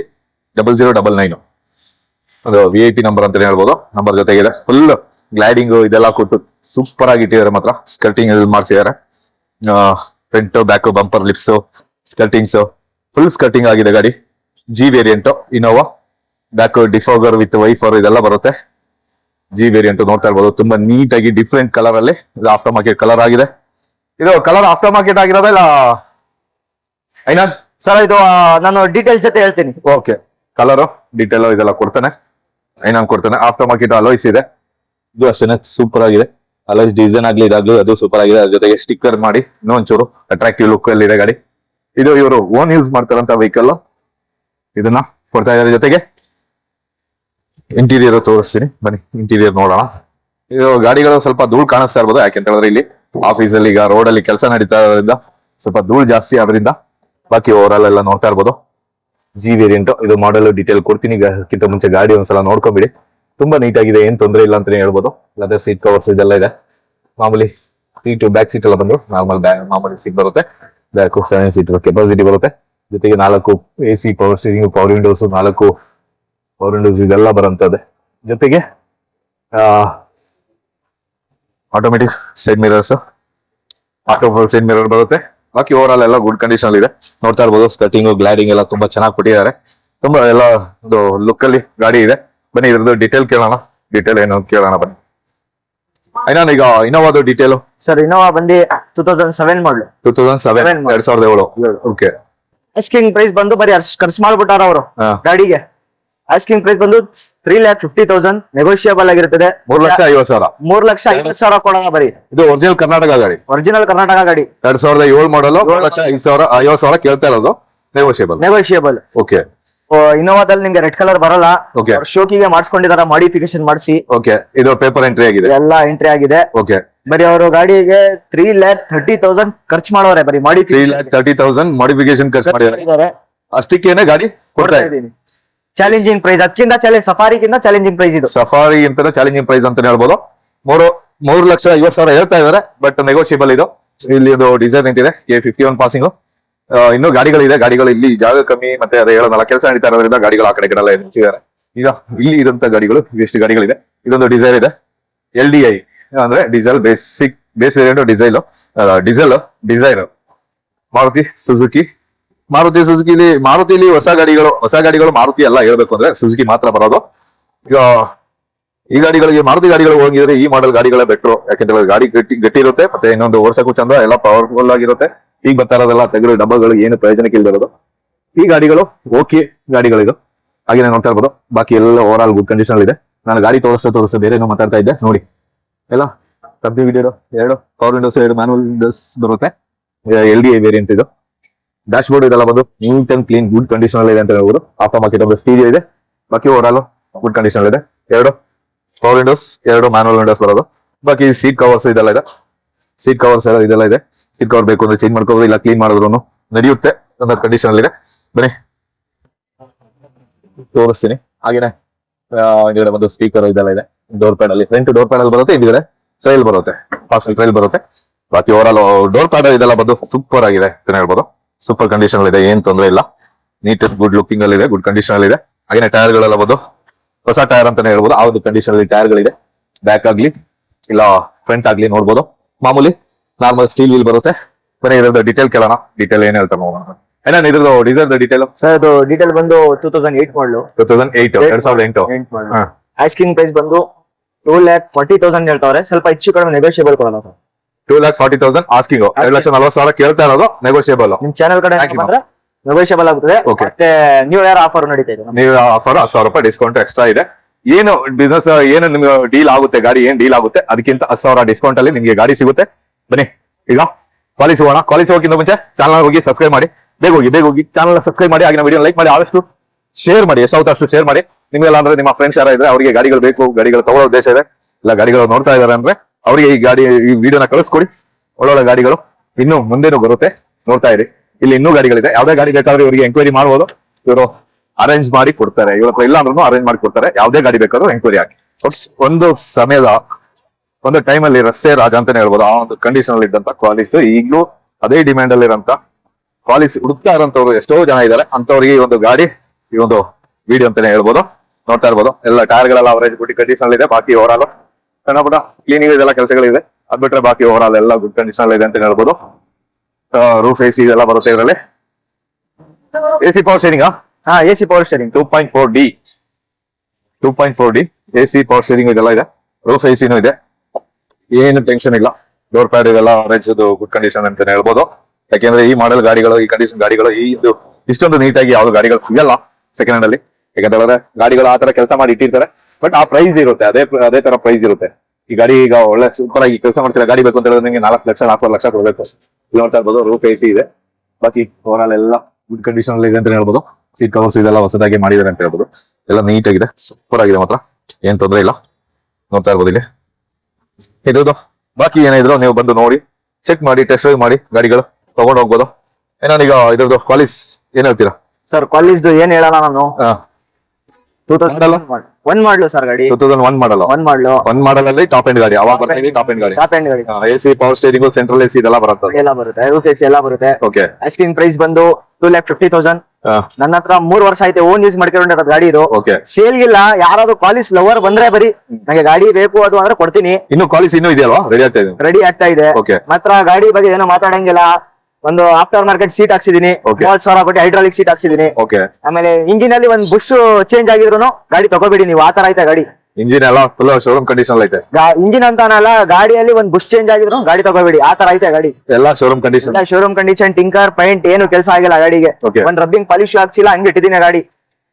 S2: double zero double nine ಅದು ವಿ ಐ ಪಿ ನಂಬರ್ ಅಂತಾನೆ ಹೇಳ್ಬೋದು. ನಂಬರ್ ಜೊತೆಗಿದೆ. ಫುಲ್ ಗ್ಲೈಡಿಂಗ್ ಇದೆಲ್ಲ ಕೊಟ್ಟು ಸೂಪರ್ ಆಗಿ ಇಟ್ಟಿದ್ದಾರೆ ಮಾತ್ರ. ಸ್ಕರ್ಟಿಂಗ್ ಮಾಡಿಸಿದ್ದಾರೆ. Front back bumper lips skirtings full skirting ಆಗಿದೆ ಗಾಡಿ. G variant Innova back defogger with wiper ಇದೆಲ್ಲ ಬರುತ್ತೆ. ಜಿ ವೇರಿಯಂಟ್ ನೋಡ್ತಾ ಇರ್ಬೋದು. ತುಂಬಾ ನೀಟ್ ಆಗಿ ಡಿಫ್ರೆಂಟ್ ಕಲರ್ ಅಲ್ಲಿ ಇದು ಆಫ್ಟರ್ ಮಾರ್ಕೆಟ್ ಕಲರ್ ಆಗಿದೆ. ಇದು ಕಲರ್ ಆಫ್ಟರ್ ಮಾರ್ಕೆಟ್ ಆಗಿರೋದ ಇಲ್ಲ? ಐನಾ
S1: ಸರ್ ಇದು ನಾನು ಡೀಟೇಲ್ ಜೊತೆ ಹೇಳ್ತೀನಿ.
S2: ಓಕೆ ಕಲರ್ ಡೀಟೇಲ್ ಇದೆಲ್ಲ ಕೊಡ್ತಾನೆ. ಐನಾನ್ ಕೊಡ್ತಾನೆ. ಆಫ್ಟರ್ ಮಾರ್ಕೆಟ್ ಅಲೋಯ್ಸ್ ಇದೆ. ಇದು ಅಷ್ಟೇನೆ ಸೂಪರ್ ಆಗಿದೆ. ಅಲೋಯ್ಸ್ ಡಿಸೈನ್ ಆಗಲಿ ಇದಾಗ್ಲಿ ಅದು ಸೂಪರ್ ಆಗಿದೆ. ಅದ್ರ ಜೊತೆಗೆ ಸ್ಟಿಕ್ಕರ್ ಮಾಡಿ ಇನ್ನೂ ಒಂಚೂರು ಅಟ್ರಾಕ್ಟಿವ್ ಲುಕ್ ಅಲ್ಲಿ ಇದೆ ಗಾಡಿ. ಇದು ಇವರು ಓನ್ ಯೂಸ್ ಮಾಡ್ತಾರಂತ ವೆಹಿಕಲ್ ಇದನ್ನ ಕೊಡ್ತಾ ಇದ್ದಾರೆ ಜೊತೆಗೆ. ಇಂಟೀರಿಯರ್ ತೋರಿಸ್ತೀನಿ. ಬನ್ನಿ ಇಂಟೀರಿಯರ್ ನೋಡೋಣ. ಇದು ಗಾಡಿಗಳು ಸ್ವಲ್ಪ ಧೂಳು ಕಾಣಿಸ್ತಾ ಇರ್ಬೋದು ಯಾಕೆಂತ ಹೇಳಿದ್ರೆ ಇಲ್ಲಿ ಆಫೀಸ್ ಅಲ್ಲಿ ಈಗ ರೋಡ್ ಅಲ್ಲಿ ಕೆಲಸ ನಡೀತಾ ಇರೋದ್ರಿಂದ ಸ್ವಲ್ಪ ಧೂಳು ಜಾಸ್ತಿ ಆದ್ರಿಂದ ಬಾಕಿ ಓವರ್ ಆಲ್ ಎಲ್ಲ ನೋಡ್ತಾ ಇರ್ಬೋದು. ಜಿ ವೇರಿಯಂಟ್ ಇದು ಮಾಡಲ್ ಡೀಟೇಲ್ ಕೊಡ್ತೀನಿ. ಅದಕ್ಕಿಂತ ಮುಂಚೆ ಗಾಡಿ ಒಂದ್ಸಲ ನೋಡ್ಕೊಂಬಿಡಿ. ತುಂಬಾ ನೀಟ್ ಆಗಿದೆ, ಏನ್ ತೊಂದರೆ ಇಲ್ಲ ಅಂತಾನೆ ಹೇಳ್ಬೋದು. ಲೆದರ್ ಸೀಟ್ ಕವರ್ಸ್ ಇದೆಲ್ಲ ಇದೆ. ಮಾಮೂಲಿ ಸೀಟ್ ಬ್ಯಾಕ್ ಸೀಟ್ ಎಲ್ಲ ಬಂದು ನಾರ್ಮಲ್ ಮಾಮೂಲಿ ಸೀಟ್ ಬರುತ್ತೆ. ಬ್ಯಾಕ್ ಸೆವೆನ್ ಸೀಟ್ ಕೆಪಾಸಿಟಿ ಬರುತ್ತೆ. ಜೊತೆಗೆ ನಾಲ್ಕು A C power steering power windows ನಾಲ್ಕು ಪವರ್ ವಿಂಡೋಸ್ ಇದೆಲ್ಲ ಬರುವಂತದ್ದು ಜೊತೆಗೆ automatic side mirrors auto side mirror ಬರುತ್ತೆ. ಬಾಕಿ ಓವರ್ ಆಲ್ ಎಲ್ಲ ಗುಡ್ ಕಂಡೀಷನ್ ಇದೆ ನೋಡ್ತಾ ಇರ್ಬೋದು ಸ್ಕರ್ಟಿಂಗ್ ಗ್ಲಾಡಿಂಗ್ ಎಲ್ಲ ತುಂಬಾ ಚೆನ್ನಾಗಿ ಕೊಟ್ಟಿದ್ದಾರೆ. ತುಂಬಾ ಎಲ್ಲ ಒಂದು ಲುಕ್ ಅಲ್ಲಿ ಗಾಡಿ ಇದೆ. ಬನ್ನಿ ಇದ್ರದ್ದು ಡೀಟೇಲ್ ಕೇಳೋಣ. ಡೀಟೇಲ್ ಏನು ಕೇಳೋಣ ಬನ್ನಿ. ಐನಾನ್ ಈಗ ಇನೋವಾದು ಡೀಟೇಲ್
S1: ಸರ್ ಇನೋವಾ ಬಂದು two thousand seven model
S2: two thousand seven ಎರಡ್ ಸಾವಿರದ ಏಳು. ಓಕೆ
S1: ಆಸ್ಕಿಂಗ್ ಪ್ರೈಸ್ ಬಂದು ಬರೀ ಅಷ್ಟು ಖರ್ಚು ಮಾಡ್ಬಿಟ್ಟಾರ ಅವರು ಗಾಡಿಗೆ. ಆಸ್ಕಿಂಗ್ ಪ್ರೈಸ್ ಬಂದು three lakh fifty thousand negotiable ಆಗಿರುತ್ತದೆ
S2: ಮೂರ್ ಲಕ್ಷ ಐವತ್ ಸಾವಿರ.
S1: ಮೂರ್ ಲಕ್ಷ ಐವತ್ ಸಾವಿರ ಕೊಡೋಣ ಬರೀ.
S2: ಇದು ಒರಿಜಿನಲ್ ಕರ್ನಾಟಕ ಗಾಡಿ.
S1: ಒರಿಜಿನಲ್ ಕರ್ನಾಟಕ ಗಾಡಿ.
S2: ಎರಡ್ ಸಾವಿರದ ಏಳು ಮಾಡಲು ಮೂರ್ ಲಕ್ಷ ಐದ್ ಸಾವಿರ ಐವತ್ ಸಾವಿರ ಕೇಳ್ತಾ ಇರೋದು. ನೆಗೋಷಿಯಬಲ್
S1: ನೆಗೋಷಿಯಬಲ್
S2: ಓಕೆ
S1: ಇನೋವಾದಲ್ಲಿ ನಿಮ್ಗೆ ರೆಡ್ ಕಲರ್ ಬರಲ್ಲ.
S2: Okay.
S1: ಶೋಕಿಗೆ ಮಾಡಿಸ್ಕೊಂಡಿದಾರ ಮಾಡಿಫಿಕೇಶನ್ ಮಾಡಿಸಿ.
S2: ಓಕೆ ಇದು ಪೇಪರ್ ಎಂಟ್ರಿ ಆಗಿದೆ.
S1: ಎಲ್ಲ ಎಂಟ್ರಿ ಆಗಿದೆ.
S2: ಓಕೆ
S1: ಬರೀ ಅವರು ಗಾಡಿಗೆ ತ್ರೀ ಲ್ಯಾಕ್ ಥರ್ಟಿ ತೌಸಂಡ್ ಖರ್ಚು ಮಾಡೋರೆ ಬರೀ
S2: ಮಾಡಿ
S1: three
S2: lakh thirty thousand modification ಖರ್ಚು ಮಾಡಿದ್ದಾರೆ. ಅಷ್ಟಕ್ಕೇನೆ ಗಾಡಿ ಕೊಡ್ತಾ ಇದ್ದೀನಿ.
S1: ಚಾಲೆಂಜಿಂಗ್ ಪ್ರೈಸ್ ಅದಕ್ಕಿಂತ ಚಾಲೆಂಜ್ ಸಫಾರಿಗಿಂತ ಚಾಲೆಂಜಿಂಗ್ ಪ್ರೈಸ್ ಇದು.
S2: ಸಫಾರಿ ಅಂತ ಚಾಲೆಂಜಿಂಗ್ ಪ್ರೈಸ್ ಅಂತಾನೆ ಹೇಳ್ಬೋದು. ಮೂರು ಮೂರು ಲಕ್ಷ ಐವತ್ ಸಾವಿರ ಹೇಳ್ತಾ ಇದಾರೆ ಬಟ್ ನೆಗೋಷಿಯಬಲ್ ಇದು. ಇಲ್ಲಿ ಒಂದು ಡಿಸೈನ್ ನಿಂತಿದೆ ಎ ಫಿಫ್ಟಿ ಒನ್ ಪಾಸಿಂಗ್ ಇನ್ನು ಗಾಡಿಗಳಿದೆ ಗಾಡಿಗಳು ಇಲ್ಲಿ ಜಾಗ ಕಮ್ಮಿ ಮತ್ತೆ ಅದೇ ಹೇಳೋದಲ್ಲ ಕೆಲಸ ನಡೀತಾ ಇರೋದ್ರಿಂದ ಗಾಡಿಗಳು ಆ ಕಡೆ ಕಡೆ ಎಲ್ಲ ನಿಲ್ಸಿದ್ದಾರೆ. ಈಗ ಇಲ್ಲಿ ಇರುವಂತ ಗಾಡಿಗಳು ಎಷ್ಟು ಗಾಡಿಗಳಿದೆ. ಇದೊಂದು ಡಿಸೈರ್ ಇದೆ. ಎಲ್ ಡಿ ಐ ಅಂದ್ರೆ diesel basic base variant diesel diesel Dzire Maruti Suzuki Maruti ಸುಜುಕಿಲಿ ಮಾರುತಿಲಿ ಹೊಸ ಗಾಡಿಗಳು ಹೊಸ ಗಾಡಿಗಳು ಮಾರುತಿ ಅಲ್ಲ ಹೇಳ್ಬೇಕು ಅಂದ್ರೆ ಸುಜುಕಿ ಮಾತ್ರ ಬರೋದು. ಈಗ ಈ ಗಾಡಿಗಳಿಗೆ, ಮಾರುತಿ ಗಾಡಿಗಳು ಹೋಗಿದ್ರೆ ಈ ಮಾಡೆಲ್ ಗಾಡಿಗಳೇ ಬೆಟ್ರು ಯಾಕೆಂದ್ರೆ ಗಾಡಿ ಗಟ್ಟಿ ಗಟ್ಟಿ ಇರುತ್ತೆ, ಮತ್ತೆ ಇನ್ನೊಂದು ವರ್ಷಕ್ಕೂ ಚಂದ, ಎಲ್ಲ ಪವರ್ಫುಲ್ ಆಗಿರುತ್ತೆ. ಈಗ ಬರ್ತಾ ಇರೋದೆಲ್ಲ ಡಬ್ಬಗಳು ಏನು ಪ್ರಯೋಜನಕ್ಕೆ ಇಲ್ದಿರೋದು. ಈ ಗಾಡಿಗಳು ಓಕೆ ಗಾಡಿಗಳಿದು. ಹಾಗೆ ನೋಡ್ತಾ ಇರ್ಬೋದು. ಬಾಕಿ ಎಲ್ಲ ಓವರ್ ಆಲ್ ಗುಡ್ ಕಂಡೀಷನ್ ಇದೆ. ನಾನು ಗಾಡಿ ತೋರಿಸ್ತಾ ತೋರಿಸ್ತಾ ಬೇರೆ ಏನೋ ಮಾತಾಡ್ತಾ ಇದ್ದೆ. ನೋಡಿ. ಎಲ್ಲ ಕಂಪ್ನಿ ವಿಡಿಯೋ ಎರಡು. ಪವರ್ ವಿಂಡೋಸ್ ಎರಡು. ಮ್ಯಾನುವಲ್ ವಿಂಡೋಸ್ ಬರುತ್ತೆ. ಎಲ್ ಡಿ ಐ ವೇರಿಯಂಟ್ ಇದು. ಡ್ಯಾಶ್ ಬೋರ್ಡ್ ಇದೆಲ್ಲ ಬಂದು neat and clean good condition ಇದೆ ಅಂತ ಹೇಳ್ಬೋದು. ಆಫ್ಟರ್ ಮಾರ್ಕೆಟ್ ಒಂದು ಸ್ಟೀರಿಯೋ ಇದೆ. ಬಾಕಿ ಓವರ್ ಆಲ್ ಗುಡ್ ಕಂಡೀಷನ್ ಇದೆ. ಎರಡು. ಪವರ್ ವಿಂಡೋಸ್ ಎರಡು. ಮ್ಯಾನುವಲ್ ವಿಂಡೋಸ್ ಬರೋದು. ಬಾಕಿ ಸೀಟ್ ಕವರ್ಸ್ ಇದೆಲ್ಲ ಇದೆ. ಸೀಟ್ ಕವರ್ಸ್ ಎಲ್ಲ ಇದೆಲ್ಲ ಇದೆ. ಸೀಟ್ ಕವರ್ ಬೇಕು ಅಂದ್ರೆ ಚೇಂಜ್ ಮಾಡ್ಕೋಬಹುದು ಇಲ್ಲ ಕ್ಲೀನ್ ಮಾಡಿದ್ರು ನಡೆಯುತ್ತೆ ಅನ್ನೋ ಕಂಡೀಷನ್ ಇದೆ. ಬನ್ನಿ. ತೋರಿಸ್ತೀನಿ. ಹಾಗೇನೆ. ಹಿಂದ್ಗಡೆ ಒಂದು ಸ್ಪೀಕರ್ ಇದೆಲ್ಲ ಇದೆ. ಡೋರ್ ಪ್ಯಾಡ್ ಅಲ್ಲಿ ಫ್ರಂಟ್ ಡೋರ್ ಪ್ಯಾಡ್ ಅಲ್ಲಿ ಬರುತ್ತೆ ಹಿಂದ್ಗಡೆ ಟ್ರೈಲ್ ಬರುತ್ತೆ. ಪಾರ್ಸಲ್ ಟ್ರೈಲ್ ಬರುತ್ತೆ. ಬಾಕಿ ಓವರ್ ಆಲ್ ಡೋರ್ ಪ್ಯಾಡ್ ಇದೆಲ್ಲ ಬಂದು ಸೂಪರ್ ಆಗಿದೆ ಅಂತ ಹೇಳ್ಬೋದು. ಸೂಪರ್ ಕಂಡೀಷನ್ ಇದೆ, ಏನ್ ತೊಂದರೆ ಇಲ್ಲ. ನೀಟೆಸ್ಟ್ ಗುಡ್ ಲುಕಿಂಗ್ ಅಲ್ಲಿ ಇದೆ ಗುಡ್ ಕಂಡೀಷನ್ ಅಲ್ಲಿ ಇದೆ. ಹಾಗೆ ಟೈರ್ ಗಳೆಲ್ಲ ಬಂದು ಹೊಸ ಟೈರ್ ಅಂತಾನೆ ಹೇಳ್ಬೋದು. ಆ ಒಂದು ಕಂಡೀಷನ್ ಅಲ್ಲಿ ಟೈರ್ ಗಳಿದೆ. ಬ್ಯಾಕ್ ಆಗ್ಲಿ, ಇಲ್ಲ ಫ್ರಂಟ್ ಆಗ್ಲಿ ನೋಡ್ಬೋದು. ಮಾಮೂಲಿ ನಾರ್ಮಲ್ ಸ್ಟೀಲ್ ವೀಲ್ ಬರುತ್ತೆ. ಕೊನೆ ಇದ್ರದ್ದು ಡೀಟೇಲ್ ಕೇಳೋಣ. ಡೀಟೇಲ್ ಏನ್ ಹೇಳ್ತಾರೆ ನೋಡೋಣ. ಏನ ಇದ್ರದ್ದು ಡೀಸೆಲ್ ಡೀಟೇಲ್
S1: ಸರ್ ಅದು ಡೀಟೇಲ್ ಬಂದು two thousand eight model
S2: two thousand eight ಎರಡ್ ಸಾವಿರದ ಎಂಟು.
S1: ಎಂಟ್ ಮಾಡಲು
S2: ಹಾ.
S1: ಆಸ್ಕಿಂಗ್ ಪ್ರೈಸ್ ಬಂದು ಟೂ ಲ್ಯಾಕ್ ಫಾರ್ಟಿ ತೌಸಂಡ್ ಹೇಳ್ತಾವ್ರೆ. ಸ್ವಲ್ಪ ಹೆಚ್ಚು ಕಡಿಮೆ ನೆಗೋಷಿಯಬಲ್ ಕೊಡೋಣ sir.
S2: Two lakh forty thousand asking ಎರಡು ಲಕ್ಷ ನಲವತ್ತು ಸಾವಿರ ಕೇಳ್ತಾ ಇರೋದು ನೆಗೋಷಿಯೇಬಲ್
S1: ನಿಮ್ ಚಾನಲ್ ಕಡೆ
S2: Maximum.
S1: ಮಾತ್ರ ನೆಗೋಷಿಯಬಲ್ ಆಗುತ್ತದೆ.
S2: Okay.
S1: ಮತ್ತೆ ನ್ಯೂ ಇಯರ್ ಆಫರ್ ನಡೀತಾ ಇದೆ?
S2: ನೀವು ಆಫರ್ ಹತ್ತು ಸಾವಿರ ರೂಪಾಯಿ ಡಿಸ್ಕೌಂಟ್ ಎಕ್ಸ್ಟ್ರಾ ಇದೆ. ಏನು ಬಿಸ್ನೆಸ್ ಏನು ನಿಮ್ಗೆ ಡೀಲ್ ಆಗುತ್ತೆ ಗಾಡಿ ಏನ್ ಡೀಲ್ ಆಗುತ್ತೆ ಅದಕ್ಕಿಂತ ಹತ್ತು ಸಾವಿರ ಡಿಸ್ಕೌಂಟ್ ಅಲ್ಲಿ ನಿಮ್ಗೆ ಗಾಡಿ ಸಿಗುತ್ತೆ. ಬನ್ನಿ ಈಗ ಕಾಲೇಜ್ ಹೋಗೋಣ ಕಾಲೇಜ್ ಹೋಗೋಕ್ಕಿಂತ ಮುಂಚೆ ಚಾನಲ್ ಹೋಗಿ ಸಬ್ಸ್ಕ್ರೈಬ್ ಮಾಡಿ. ಬೇಗ ಹೋಗಿ ಬೇಗ ಹೋಗಿ. ಚಾನಲ್ ಸಬ್ಸ್ಕ್ರೈಬ್ ಮಾಡಿ ಆಗಿನ ವಿಡಿಯೋ ಲೈಕ್ ಮಾಡಿ, ಆದಷ್ಟು ಶೇರ್ ಮಾಡಿ ಎಷ್ಟು ಅಷ್ಟು ಶೇರ್ ಮಾಡಿ. ನಿಮ್ಗೆಲ್ಲ ಅಂದ್ರೆ ನಿಮ್ಮ ಫ್ರೆಂಡ್ಸ್ ಯಾರ ಇದ್ರೆ ಅವರಿಗೆ ಗಾಡಿಗಳು ಬೇಕು, ಗಾಡಿಗಳು ತಗೊಳ್ಳೋ ಉದ್ದೇಶ ಇದೆ. ಇಲ್ಲ, ಗಾಡಿಗಳು ನೋಡ್ತಾ ಇದಾರೆ ಅಂದ್ರೆ ಅವರಿಗೆ ಈ ಗಾಡಿ, ಈ ವಿಡಿಯೋನ ಕಳಿಸ್ಕೊಡಿ. ಒಳ್ಳೊಳ್ಳೆ ಗಾಡಿಗಳು ಇನ್ನು ಮುಂದೇನು ಬರುತ್ತೆ. ನೋಡ್ತಾ ಇರಿ. ಇಲ್ಲಿ ಇನ್ನೂ ಗಾಡಿಗಳಿದೆ. ಯಾವ್ದೇ ಗಾಡಿ ಬೇಕಾದ್ರೆ ಇವರಿಗೆ ಎಂಕ್ವೈರಿ ಮಾಡ್ಬೋದು. ಇವರು ಅರೇಂಜ್ ಮಾಡಿ ಕೊಡ್ತಾರೆ. ಇವ್ರ ಹತ್ರ ಇಲ್ಲ ಅಂದ್ರೂ ಅರೇಂಜ್ ಮಾಡಿ ಕೊಡ್ತಾರೆ. ಯಾವ್ದೇ ಗಾಡಿ ಬೇಕಾದ್ರೂ ಎಂಕ್ವೈರಿ ಹಾಕಿ. ಒಂದು ಸಮಯದ, ಒಂದು ಟೈಮ್ ಅಲ್ಲಿ ರಸ್ತೆ ರಾಜ ಅಂತಾನೆ ಹೇಳ್ಬೋದು. ಆ ಒಂದು ಕಂಡೀಷನ್ ಅಲ್ಲಿ ಇದ್ದಂತ ಕ್ವಾಲಿಸ್ ಈಗಲೂ ಅದೇ ಡಿಮ್ಯಾಂಡ್ ಅಲ್ಲಿ ಕ್ವಾಲಿಸ್ ಹುಡುಕ್ತಾ ಇರೋಂಥವ್ರು ಎಷ್ಟೋ ಜನ ಇದ್ದಾರೆ. ಅಂತವ್ರಿಗೆ ಈ ಒಂದು ಗಾಡಿ ಈ ಒಂದು ವಿಡಿಯೋ ಅಂತಾನೆ ಹೇಳ್ಬೋದು. ನೋಡ್ತಾ ಇರ್ಬೋದು. ಎಲ್ಲ ಟೈರ್ ಗಳೆಲ್ಲ ಅವರೇಜ್ ಗುಡ್ ಕಂಡೀಷನ್ ಇದೆ ಬಾಕಿ ಓವರ್ ಆಲ್ ಸಣ್ಣ ಪುಟ್ಟ ಕ್ಲೀನಿಂಗ್ ಇದೆಲ್ಲ ಕೆಲಸಗಳಿದೆ. ಅದ್ ಬಿಟ್ರೆ ಬಾಕಿ ಓವರ್ ಆಲ್ ಎಲ್ಲ ಗುಡ್ ಕಂಡೀಷನ್ ಇದೆ ಅಂತ ಹೇಳ್ಬೋದು. ರೂಫ್ ಎ ಸಿ ಇದೆಲ್ಲ ಬರುತ್ತೆ ಇದರಲ್ಲಿ. ಎ ಸಿ ಪವರ್ ಶೇರಿಂಗ್
S1: ಹಾ A C power steering
S2: two point four D two point four D A C power steering ಇದೆಲ್ಲ ಇದೆ. ರೂಫ್ ಎ ಸಿನೂ ಇದೆ. ಏನು ಟೆನ್ಷನ್ ಇಲ್ಲ. ಡೋರ್ ಪ್ಯಾಡ್ ಇದೆಲ್ಲ ಅವರೇಜ್ ಗುಡ್ ಕಂಡೀಷನ್ ಅಂತಾನೆ ಹೇಳ್ಬೋದು. ಯಾಕೆಂದ್ರೆ ಈ ಮಾಡೆಲ್ ಗಾಡಿಗಳು, ಈ ಕಂಡೀಷನ್ ಗಾಡಿಗಳು, ಈ ಇದು ಇಷ್ಟೊಂದು ನೀಟಾಗಿ ಯಾವ್ದು ಗಾಡಿಗಳು ಸಿಗಲ್ಲ ಸೆಕೆಂಡ್ ಹ್ಯಾಂಡ್ ಅಲ್ಲಿ. ಯಾಕಂತ ಹೇಳಿದ್ರೆ ಗಾಡಿಗಳು ಆ ತರ ಕೆಲಸ ಮಾಡಿ ಇಟ್ಟಿರ್ತಾರೆ. ಬಟ್ ಆ ಪ್ರೈಸ್ ಇರುತ್ತೆ, ಅದೇ ಅದೇ ತರ ಪ್ರೈಸ್ ಇರುತ್ತೆ. ಈ ಗಾಡಿ ಈಗ ಒಳ್ಳೆ ಸೂಪರ್ ಆಗಿ ಕೆಲಸ ಮಾಡ್ತೀರಾ ಗಾಡಿ ಬೇಕು ಅಂತ ಹೇಳಿದ್ರೆ ನಿಮಗೆ ನಾಲ್ಕು ಲಕ್ಷ ನಾಲ್ಕು ಲಕ್ಷ ಕೊಡಬೇಕು. ಇಲ್ಲಿ ನೋಡ್ತಾ ಇರ್ಬೋದು ರೂಪ್ ಎ ಸಿ ಇದೆ. ಬಾಕಿ ಓವರ್ ಆಲ್ ಎಲ್ಲ ಗುಡ್ ಕಂಡೀಷನ್ ಅಲ್ಲಿ ಇದೆ ಅಂತ ಹೇಳ್ಬೋದು. ಸೀಟ್ ಕವರ್ಸ್ ಇದೆಲ್ಲ ಹೊಸದಾಗಿ ಮಾಡಿದ್ದಾರೆ ಅಂತ ಹೇಳ್ಬೋದು. ಎಲ್ಲ ನೀಟ್ ಆಗಿದೆ ಸೂಪರ್ ಆಗಿದೆ ಮಾತ್ರ. ಏನ್ ತೊಂದರೆ ಇಲ್ಲ. ನೋಡ್ತಾ ಇರ್ಬೋದು ಇಲ್ಲಿ. ಇದ್ರದ್ದು ಬಾಕಿ ಏನಿದ್ರು ನೀವು ಬಂದು ನೋಡಿ ಚೆಕ್ ಮಾಡಿ ಟೆಸ್ಟ್ ಮಾಡಿ ಗಾಡಿಗಳು. ತಗೊಂಡು ಹೋಗ್ಬೋದು. ಈಗ ಇದ್ರದ್ದು ಕ್ವಾಲಿಸ್ ಏನ್ ಹೇಳ್ತೀರಾ?
S1: ಸರ್ ಕಾಲೇಜ್ ಏನ್ ಹೇಳಲ್ಲ ನಾನು. Two? Thousand one model sir ಗಾಡಿ.
S2: Two thousand one model.
S1: One model.
S2: One model ಅಲ್ಲಿ ಟಾಪ್ ಎಂಡ್ ಗಾಡಿ. ಅವಾಗ ಬರ್ತಾ ಟಾಪ್ ಎಂಡ್ ಗಾಡಿ.
S1: ಟಾಪ್ ಎಂಡ್ ಗಾಡಿ
S2: A C power steering central AC ಇದೆಲ್ಲ ಬರುತ್ತೆ
S1: ಎಲ್ಲ ಬರುತ್ತೆ. ರೂಫ್ ಎ ಎಲ್ಲ ಬರುತ್ತೆ.
S2: ಓಕೆ
S1: ಆಸ್ಕಿಂಗ್ ಪ್ರೈಸ್ ಬಂದು ಟೂ ಲ್ಯಾಕ್ ಫಿಫ್ಟಿ ತೌಸಂಡ್ ನನ್ನ ಹತ್ರ ಮೂರ್ ವರ್ಷ ಆಯ್ತು ಓನ್ ಯೂಸ್ ಮಾಡ್ಕೊಂಡಿರೋದು ಗಾಡಿ ಇದು.
S2: ಓಕೆ
S1: ಸೇಲ್ ಇಲ್ಲ ಯಾರಾದ್ರೂ ಕಾಲೇಜ್ ಲವರ್ ಬಂದ್ರೆ ಬರೀ ನಂಗೆ ಗಾಡಿ ಬೇಕು ಅದು ಅಂದ್ರೆ ಕೊಡ್ತೀನಿ.
S2: ಇನ್ನು ಕಾಲೇಜ್ ಇನ್ನೂ ಇದೆಯಲ್ವಾ? ರೆಡಿ ಆಗ್ತಾ ಇದೆ.
S1: ರೆಡಿ ಆಗ್ತಾ ಇದೆ.
S2: ಓಕೆ
S1: ಮಾತ್ರ ಗಾಡಿ ಬಗ್ಗೆ ಏನೋ ಮಾತಾಡಂಗಿಲ್ಲ. ಒಂದು ಆಫ್ಟರ್ ಮಾರ್ಕೆಟ್ ಸೀಟ್ ಹಾಕ್ಸಿದೀನಿ
S2: Okay.
S1: ಮೂವತ್ ಸಾವಿರ ಕೊಟ್ಟು ಹೈಡ್ರಾಲಿಕ್ ಸೀಟ್ ಹಾಕ್ಸಿದೀನಿ.
S2: ಓಕೆ
S1: ಆಮೇಲೆ ಇಂಜಿನ್ ಅಲ್ಲಿ ಒಂದ್ ಬುಷ್ ಚೇಂಜ್ ಆಗಿದ್ರು ಗಾಡಿ ತಗೋಬೇಡಿ ನೀವು ಆತರ ಐತೆ ಗಾಡಿ.
S2: ಇಂಜಿನ್ ಎಲ್ಲ ಫುಲ್ ಶೋರೂಮ್ ಕಂಡೀಷನ್ ಐತೆ.
S1: ಇಂಜಿನ್ ಅಂತ ಅನ್ನಲ್ಲ ಗಾಡಿಯಲ್ಲಿ ಒಂದು ಬುಷ್ ಚೇಂಜ್ ಆಗಿದ್ರು ಗಾಡಿ ತಗೋಬೇಡಿ ಆತರ ಐತೆ ಗಾಡಿ.
S2: ಎಲ್ಲ showroom condition
S1: showroom condition tinker paint ಏನು ಕೆಲಸ ಆಗಿಲ್ಲ ಗಾಡಿಗೆ.
S2: Okay.
S1: ಒಂದ್ ರಬ್ಬಿಂಗ್ ಪಾಲಿಶ್ ಹಾಕ್ಸಿಲ್ಲ ಹಂಗೆ ಇಟ್ಟಿದ್ದೀನಿ ಗಾಡಿ.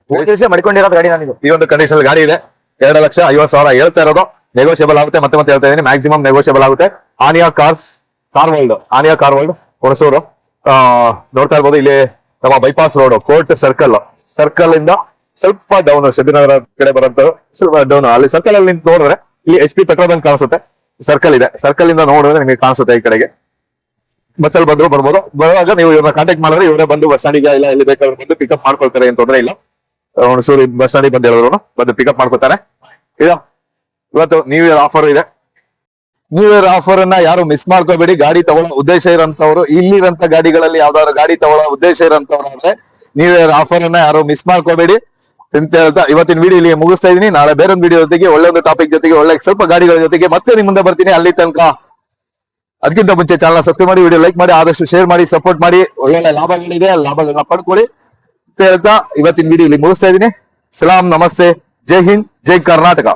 S1: ಮೂರು ಮಡ್ಕೊಂಡಿರೋದು ಗಾಡಿ ನಾನು
S2: ಈ ಒಂದು ಕಂಡೀಷನ್ ಗಾಡಿ ಇದೆ. ಎರಡು ಲಕ್ಷ ಐವತ್ತು ಸಾವಿರ ಹೇಳ್ತಾ ಇರೋದು. ನೆಗೋಷಿಯಬಲ್ ಆಗುತ್ತೆ ಮತ್ತೆ ಮತ್ತೆ ಹೇಳ್ತಾ ಇದೀನಿ ಮ್ಯಾಕ್ಸಿಮಮ್ ನೆಗೋಷಿಯಬಲ್ ಆಗುತ್ತೆ. Aniya cars car world Aniya car world Hunsur. ನೋಡ್ತಾ ಇರ್ಬೋದು, ಇಲ್ಲಿ ನಮ್ಮ bypass road court circle circle ಇಂದ ಸ್ವಲ್ಪ ಡೌನ್ ಶಬಿನಗರ ಕಡೆ ಬರೋಂತ ಸ್ವಲ್ಪ ಡೌನ್ ಅಲ್ಲಿ ಸರ್ಕಲ್ ಅಲ್ಲಿ ನಿಂತು ನೋಡಿದ್ರೆ, ಇಲ್ಲಿ ಎಚ್ ಪಿ ಪೆಟ್ರೋಲ್ ಬಂಕ್ ಕಾಣಿಸುತ್ತೆ. ಸರ್ಕಲ್ ಇದೆ. ಸರ್ಕಲ್ ಇಂದ ನೋಡಿದ್ರೆ ನಿಮಗೆ ಕಾಣಿಸುತ್ತೆ ಈ ಕಡೆಗೆ. ಬಸ್ ಅಲ್ಲಿ ಬಂದ್ರು ಬರ್ಬೋದು. ಬರುವಾಗ ನೀವು ಇವ್ರನ್ನ ಕಾಂಟ್ಯಾಕ್ಟ್ ಮಾಡಿದ್ರೆ ಇವರೇ ಬಂದು ಬಸ್ ಸ್ಟ್ಯಾಂಡಿಗೆ ಇಲ್ಲ, ಎಲ್ಲಿ ಬೇಕಾದ್ರೆ ಬಂದು ಪಿಕಪ್ ಮಾಡ್ಕೊಳ್ತಾರೆ ಏನ್ ತೊಂದರೆ ಇಲ್ಲ. ಹುಣಸೂರು ಬಸ್ ಸ್ಟ್ಯಾಂಡಿಗೆ ಬಂದು ಹೇಳಿದ್ರು ಬಂದು ಪಿಕಪ್ ಮಾಡ್ಕೊತಾರೆ ಇದು ಇವತ್ತು ನೀವು ಆಫರ್ ಇದೆ? ನ್ಯೂ ಇಯರ್ ಆಫರ್ ಅನ್ನ ಯಾರು ಮಿಸ್ ಮಾಡ್ಕೋಬೇಡಿ. ಗಾಡಿ ತಗೊಳ್ಳೋ ಉದ್ದೇಶ ಇರೋಂತವ್ರು ಇಲ್ಲಿರಂತ ಗಾಡಿಗಳಲ್ಲಿ ಯಾವ್ದಾದ್ರು ಗಾಡಿ ತಗೊಳ್ಳೋ ಉದ್ದೇಶ ಇರೋಂತವ್ರು ಅಂದ್ರೆ ನ್ಯೂ ಇಯರ್ ಆಫರ್ ಅನ್ನ ಯಾರು ಮಿಸ್ ಮಾಡ್ಕೋಬೇಡಿ. ಅಂತ ಹೇಳ್ತಾ, ಇವತ್ತಿನ ವಿಡಿಯೋ ಇಲ್ಲಿ ಮುಗಿಸ್ತಾ ಇದೀನಿ ನಾಳೆ ಬೇರೊಂದು ವಿಡಿಯೋ ಜೊತೆಗೆ ಒಳ್ಳೆ ಒಂದು ಟಾಪಿಕ್ ಜೊತೆಗೆ, ಒಳ್ಳೆ ಸ್ವಲ್ಪ ಗಾಡಿಗಳ ಜೊತೆಗೆ ಮತ್ತೆ ನಿಮ್ಮ ಮುಂದೆ ಬರ್ತೀನಿ ಅಲ್ಲಿ ತನಕ. ಅದಕ್ಕಿಂತ ಮುಂಚೆ ಚಾನಲ್ ಸಬ್ಸ್ಕ್ರೈಬ್ ಮಾಡಿ ವಿಡಿಯೋ ಲೈಕ್ ಮಾಡಿ, ಆದಷ್ಟು ಶೇರ್ ಮಾಡಿ ಸಪೋರ್ಟ್ ಮಾಡಿ. ಒಳ್ಳೊಳ್ಳೆ ಲಾಭಗಳಿದೆ ಲಾಭಗಳನ್ನ ಪಡ್ಕೊಳ್ಳಿ. ಅಂತ ಹೇಳ್ತಾ, ಇವತ್ತಿನ ವಿಡಿಯೋ ಇಲ್ಲಿ ಮುಗಿಸ್ತಾ ಇದೀನಿ ಸಲಾಂ, ನಮಸ್ತೆ. ಜೈ ಹಿಂದ್, ಜೈ ಕರ್ನಾಟಕ.